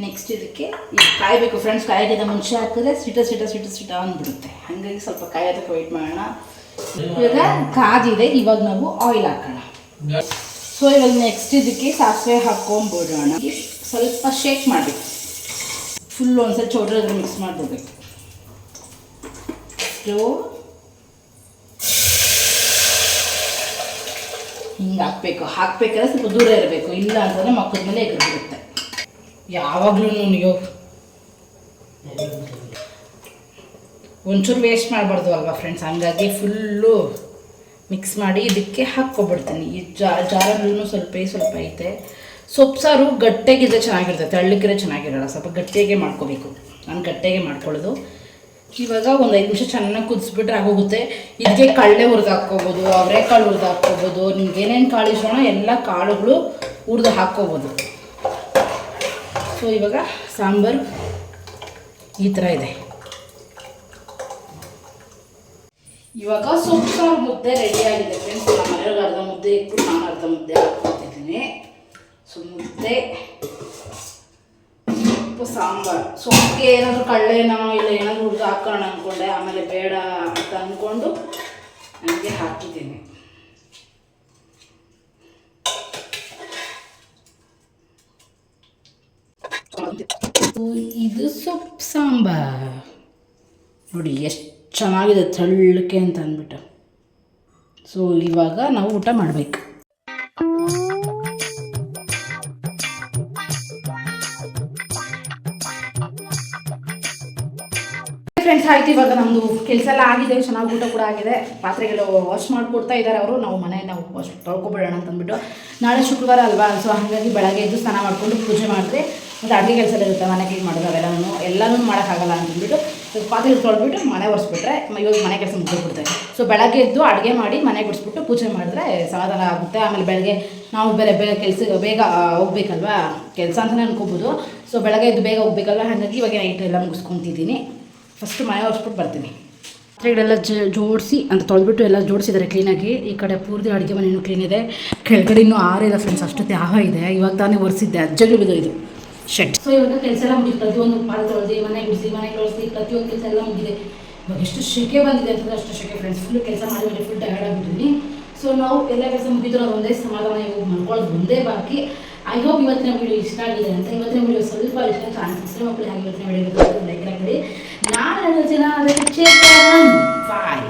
ನೆಕ್ಸ್ಟ್ ಇದಕ್ಕೆ ಇದು ಕಾಯಬೇಕು ಫ್ರೆಂಡ್ಸ್ ಕಾಯೋಕ್ಕಿಂತ ಮುಂಚೆ ಹಾಕಿದ್ರೆ ಸಿಟ ಸಿಟ ಸಿಟ ಸಿಟ ಅಂದ್ಬಿಡುತ್ತೆ. ಹಾಗಾಗಿ ಸ್ವಲ್ಪ ಕಾಯೋದಕ್ಕೆ ವೈಟ್ ಮಾಡೋಣ. ಇವಾಗ ಕಾದಿದೆ ಇವಾಗ ನಾವು ಆಯಿಲ್ ಹಾಕೋಣ. ಸೊ ಇವಾಗ ನೆಕ್ಸ್ಟ್ ಇದಕ್ಕೆ ಸಾಸಿವೆ ಹಾಕೊಂಡ್ಬಿಡೋಣ ಸ್ವಲ್ಪ ಶೇಕ್ ಮಾಡಬೇಕು. ಫುಲ್ ಒಂದ್ಸಲ ಚೌಡ್ರಾದ್ರೆ ಮಿಕ್ಸ್ ಮಾಡಿಬಿಡ್ಬೇಕು. ಸೊ ಹಿಂಗೆ ಹಾಕ್ಬೇಕು. ಹಾಕ್ಬೇಕಾದ್ರೆ ಸ್ವಲ್ಪ ದೂರ ಇರಬೇಕು. ಇಲ್ಲ ಅಂತಂದ್ರೆ ಮಕ್ಕದ ಮೇಲೆ ಎಗರ್ಬಿಡುತ್ತೆ ಯಾವಾಗಲೂ ನೀವು ಒಂಚೂರು ವೇಸ್ಟ್ ಮಾಡಬಾರ್ದು ಅಲ್ವಾ ಫ್ರೆಂಡ್ಸ್ ಹಂಗಾಗಿ ಫುಲ್ಲು ಮಿಕ್ಸ್ ಮಾಡಿ ಇದಕ್ಕೆ ಹಾಕ್ಕೊಬಿಡ್ತೀನಿ. ಈ ಜಾ ಜಾರಲ್ಲೂ ಸ್ವಲ್ಪ ಸ್ವಲ್ಪ ಐತೆ. ಸೊಪ್ಪು, ಸಾರು ಗಟ್ಟೆಗಿದ್ರೆ ಚೆನ್ನಾಗಿರುತ್ತೆ. ತೆಳ್ಳಗಿದ್ರೆ ಚೆನ್ನಾಗಿರಲ್ಲ. ಸ್ವಲ್ಪ ಗಟ್ಟಿಯಾಗೆ ಮಾಡ್ಕೋಬೇಕು. ನಾನು ಗಟ್ಟಿಯಾಗೆ ಮಾಡ್ಕೊಳ್ಳೋದು. ಇವಾಗ ಒಂದು ಐದು ನಿಮಿಷ ಚೆನ್ನಾಗಿ ಕುದಿಸ್ಬಿಟ್ರೆ ಆಗೋಗುತ್ತೆ. ಇದಕ್ಕೆ ಕಡಲೆ ಹುರಿದು ಹಾಕ್ಕೋಬೋದು, ಅವರೆಕಾಳು ಹುರಿದು ಹಾಕ್ಕೋಬೋದು ನಿಮ್ಗೆ ಏನೇನು ಕಾಳು ಇಷ್ಟನೋ ಎಲ್ಲ ಕಾಳುಗಳು ಹುರಿದು ಹಾಕ್ಕೋಬೋದು. ಸೊ ಇವಾಗ ಸಾಂಬಾರು ಈ ಥರ ಇದೆ. ಇವಾಗ ಸೊಪ್ಪು ಸಾರು ಮುದ್ದೆ ರೆಡಿ ಆಗಿದೆ ಫ್ರೆಂಡ್ಸ್ ನಮ್ಮ ಮನೆಯವ್ರಿಗೆ ಅರ್ಧ ಮುದ್ದೆ ಇಟ್ಟು ನಾನು ಅರ್ಧ ಮುದ್ದೆ ಹಾಕ್ಕೊತಿದ್ದೀನಿ ಸೊ ಮುದ್ದೆ, ಸೊಪ್ಪು, ಸಾಂಬಾರು. ಸೊಪ್ಪಿಗೆ ಏನಾದರೂ ಕಳ್ಳೆನೋ ಇಲ್ಲ ಏನಾದರೂ ಹುಡುಗ ಹಾಕೋಣ ಅಂದ್ಕೊಂಡೆ ಆಮೇಲೆ ಬೇಡ ಅಂತ ಅಂದ್ಕೊಂಡು ನನಗೆ ಹಾಕಿದ್ದೀನಿ. ಇದು ಸೊಪ್ಪು ಸಾಂಬಾರ್. ನೋಡಿ, ಎಷ್ಟು ಚೆನ್ನಾಗಿದೆ ತಳ್ಳಕ್ಕೆ ಅಂತ ಅಂದ್ಬಿಟ್ಟು. ಸೊ ಇವಾಗ ನಾವು ಊಟ ಮಾಡಬೇಕು. ಫ್ರೆಂಡ್ಸ್ ಆಯ್ತು, ಇವಾಗ ನಮ್ಮದು ಕೆಲಸ ಎಲ್ಲ ಆಗಿದೆ. ಚೆನ್ನಾಗಿ ಊಟ ಕೂಡ ಆಗಿದೆ. ಪಾತ್ರೆಗಳು ವಾಶ್ ಮಾಡಿಕೊಡ್ತಾ ಇದ್ದಾರೆ ಅವರು. ನಾವು ಮನೆ ನಾವು ವಾಶ್ ತೊಳ್ಕೊಬಿಡೋಣ ಅಂತ ಅಂದ್ಬಿಟ್ಟು. ನಾಳೆ ಶುಕ್ರವಾರ ಅಲ್ವಾ? ಸೊ ಹಾಗಾಗಿ ಬೆಳಗ್ಗೆ ಎದ್ದು ಸ್ನಾನ ಮಾಡಿಕೊಂಡು ಪೂಜೆ ಮಾಡಿದ್ರೆ ಮತ್ತು ಅಡುಗೆ ಕೆಲಸ ಇರುತ್ತೆ, ಮನೆ ಕ್ಲೀನ್ ಮಾಡೋದು ಅವೆಲ್ಲನೂ. ಎಲ್ಲನೂ ಮಾಡೋಕ್ಕಾಗಲ್ಲ ಅಂತಂದ್ಬಿಟ್ಟು ಪಾತ್ರೆ ತೊಳ್ಬಿಟ್ಟು ಮನೆ ಒರೆಸ್ಬಿಟ್ರೆ ಇವಾಗ ಮನೆ ಕೆಲಸ ಮುಗಿಸ್ಬಿಡ್ತಾರೆ ಸೊ ಬೆಳಗ್ಗೆ ಎದ್ದು ಅಡುಗೆ ಮಾಡಿ ಮನೆ ಗುಡಿಸ್ಬಿಟ್ಟು ಪೂಜೆ ಮಾಡಿದ್ರೆ ಸಮಾಧಾನ ಆಗುತ್ತೆ. ಆಮೇಲೆ ಬೆಳಗ್ಗೆ ನಾವು ಬೇರೆ ಬೇರೆ ಕೆಲಸ ಬೇಗ ಹೋಗ್ಬೇಕಲ್ವಾ? ಕೆಲಸ ಅಂತಲೇ ಅನ್ಕೋಬೋದು. ಸೊ ಬೆಳಗ್ಗೆ ಎದ್ದು ಬೇಗ ಹೋಗ್ಬೇಕಲ್ವ? ಹಾಗಾಗಿ ಇವಾಗ ನೈಟ್ ಎಲ್ಲ ಮುಗಿಸ್ಕೊತಿದ್ದೀನಿ. ಫಸ್ಟ್ ಮನೆ ಒರೆಸ್ಬಿಟ್ಟು ಬರ್ತೀನಿ. ಪಾತ್ರೆಗಳೆಲ್ಲ ಜೋಡಿಸಿ ಅಂತ ತೊಳೆದ್ಬಿಟ್ಟು ಎಲ್ಲ ಜೋಡಿಸಿದ್ದಾರೆ ಕ್ಲೀನಾಗಿ ಈ ಕಡೆ ಪೂರ್ತಿ ಅಡುಗೆ ಮನೆಯೂ ಕ್ಲೀನ್ ಇದೆ. ಕೆಳಗಡೆ ಇನ್ನೂ ಆರಿಲ್ಲ ಫ್ರೆಂಡ್ಸ್ ಅಷ್ಟು ತ್ಯಾಹ ಇದೆ. ಇವಾಗ ತಾನೇ ಒರೆಸಿದ್ದೆ. ಅಜ್ಜಗಳು ಬಿದ್ದು ಇದು. ಶೆಟ್ ಸೊ ಇವಾಗ ಕೆಲಸ ಎಲ್ಲ ಮುಗಿದು ಪ್ರತಿಯೊಂದು ಪಾತ್ರೆ ತೊಳೆದು ಮನೆ ಬಿಡಿಸಿ ಮನೆ ಕಳಿಸಿ ಪ್ರತಿಯೊಂದು ಕೆಲಸ ಎಲ್ಲ ಮುಗಿದೆ. ಇವಾಗ ಎಷ್ಟು ಶೆಕೆ ಬಂದಿದೆ ಅಂತಂದ್ರೆ ಅಷ್ಟು ಶೆಕೆ ಫ್ರೆಂಡ್ಸ್ ಫುಲ್ ಕೆಲಸ ಮಾಡಿ ಮಾಡಿ ಫುಲ್ ಟಯರ್ಡ್ ಆಗಿಬಿಟ್ಟಿದ್ದೀನಿ. ಸೊ ನಾವು ಎಲ್ಲ ಕೆಲಸ ಮುಗಿದ್ರು ಒಂದೇ ಸಮಾಧಾನ ಇವಾಗ ಮಾಡ್ಕೊಳ್ಳೋದು ಒಂದೇ ಬಾಕಿ. ಐ ಹೋಪ್ ಇವತ್ತಿನ ವಿಡಿಯೋ ಇಷ್ಟ ಆಗಿದೆ ಅಂತ. ಇವತ್ತಿನ ವಿಡಿಯೋ ಸ್ವಲ್ಪ ಇಷ್ಟ ಚಾನ್ಸಸ್ ಮಕ್ಕಳು ಹಾಗೆ ಇವತ್ತಿನ ವಿಡಿಯೋ ಲೈಕ್ ಮಾಡಿ ನಾಳೆ ಜನ ಅದಕ್ಕೆ ಬಾಯ್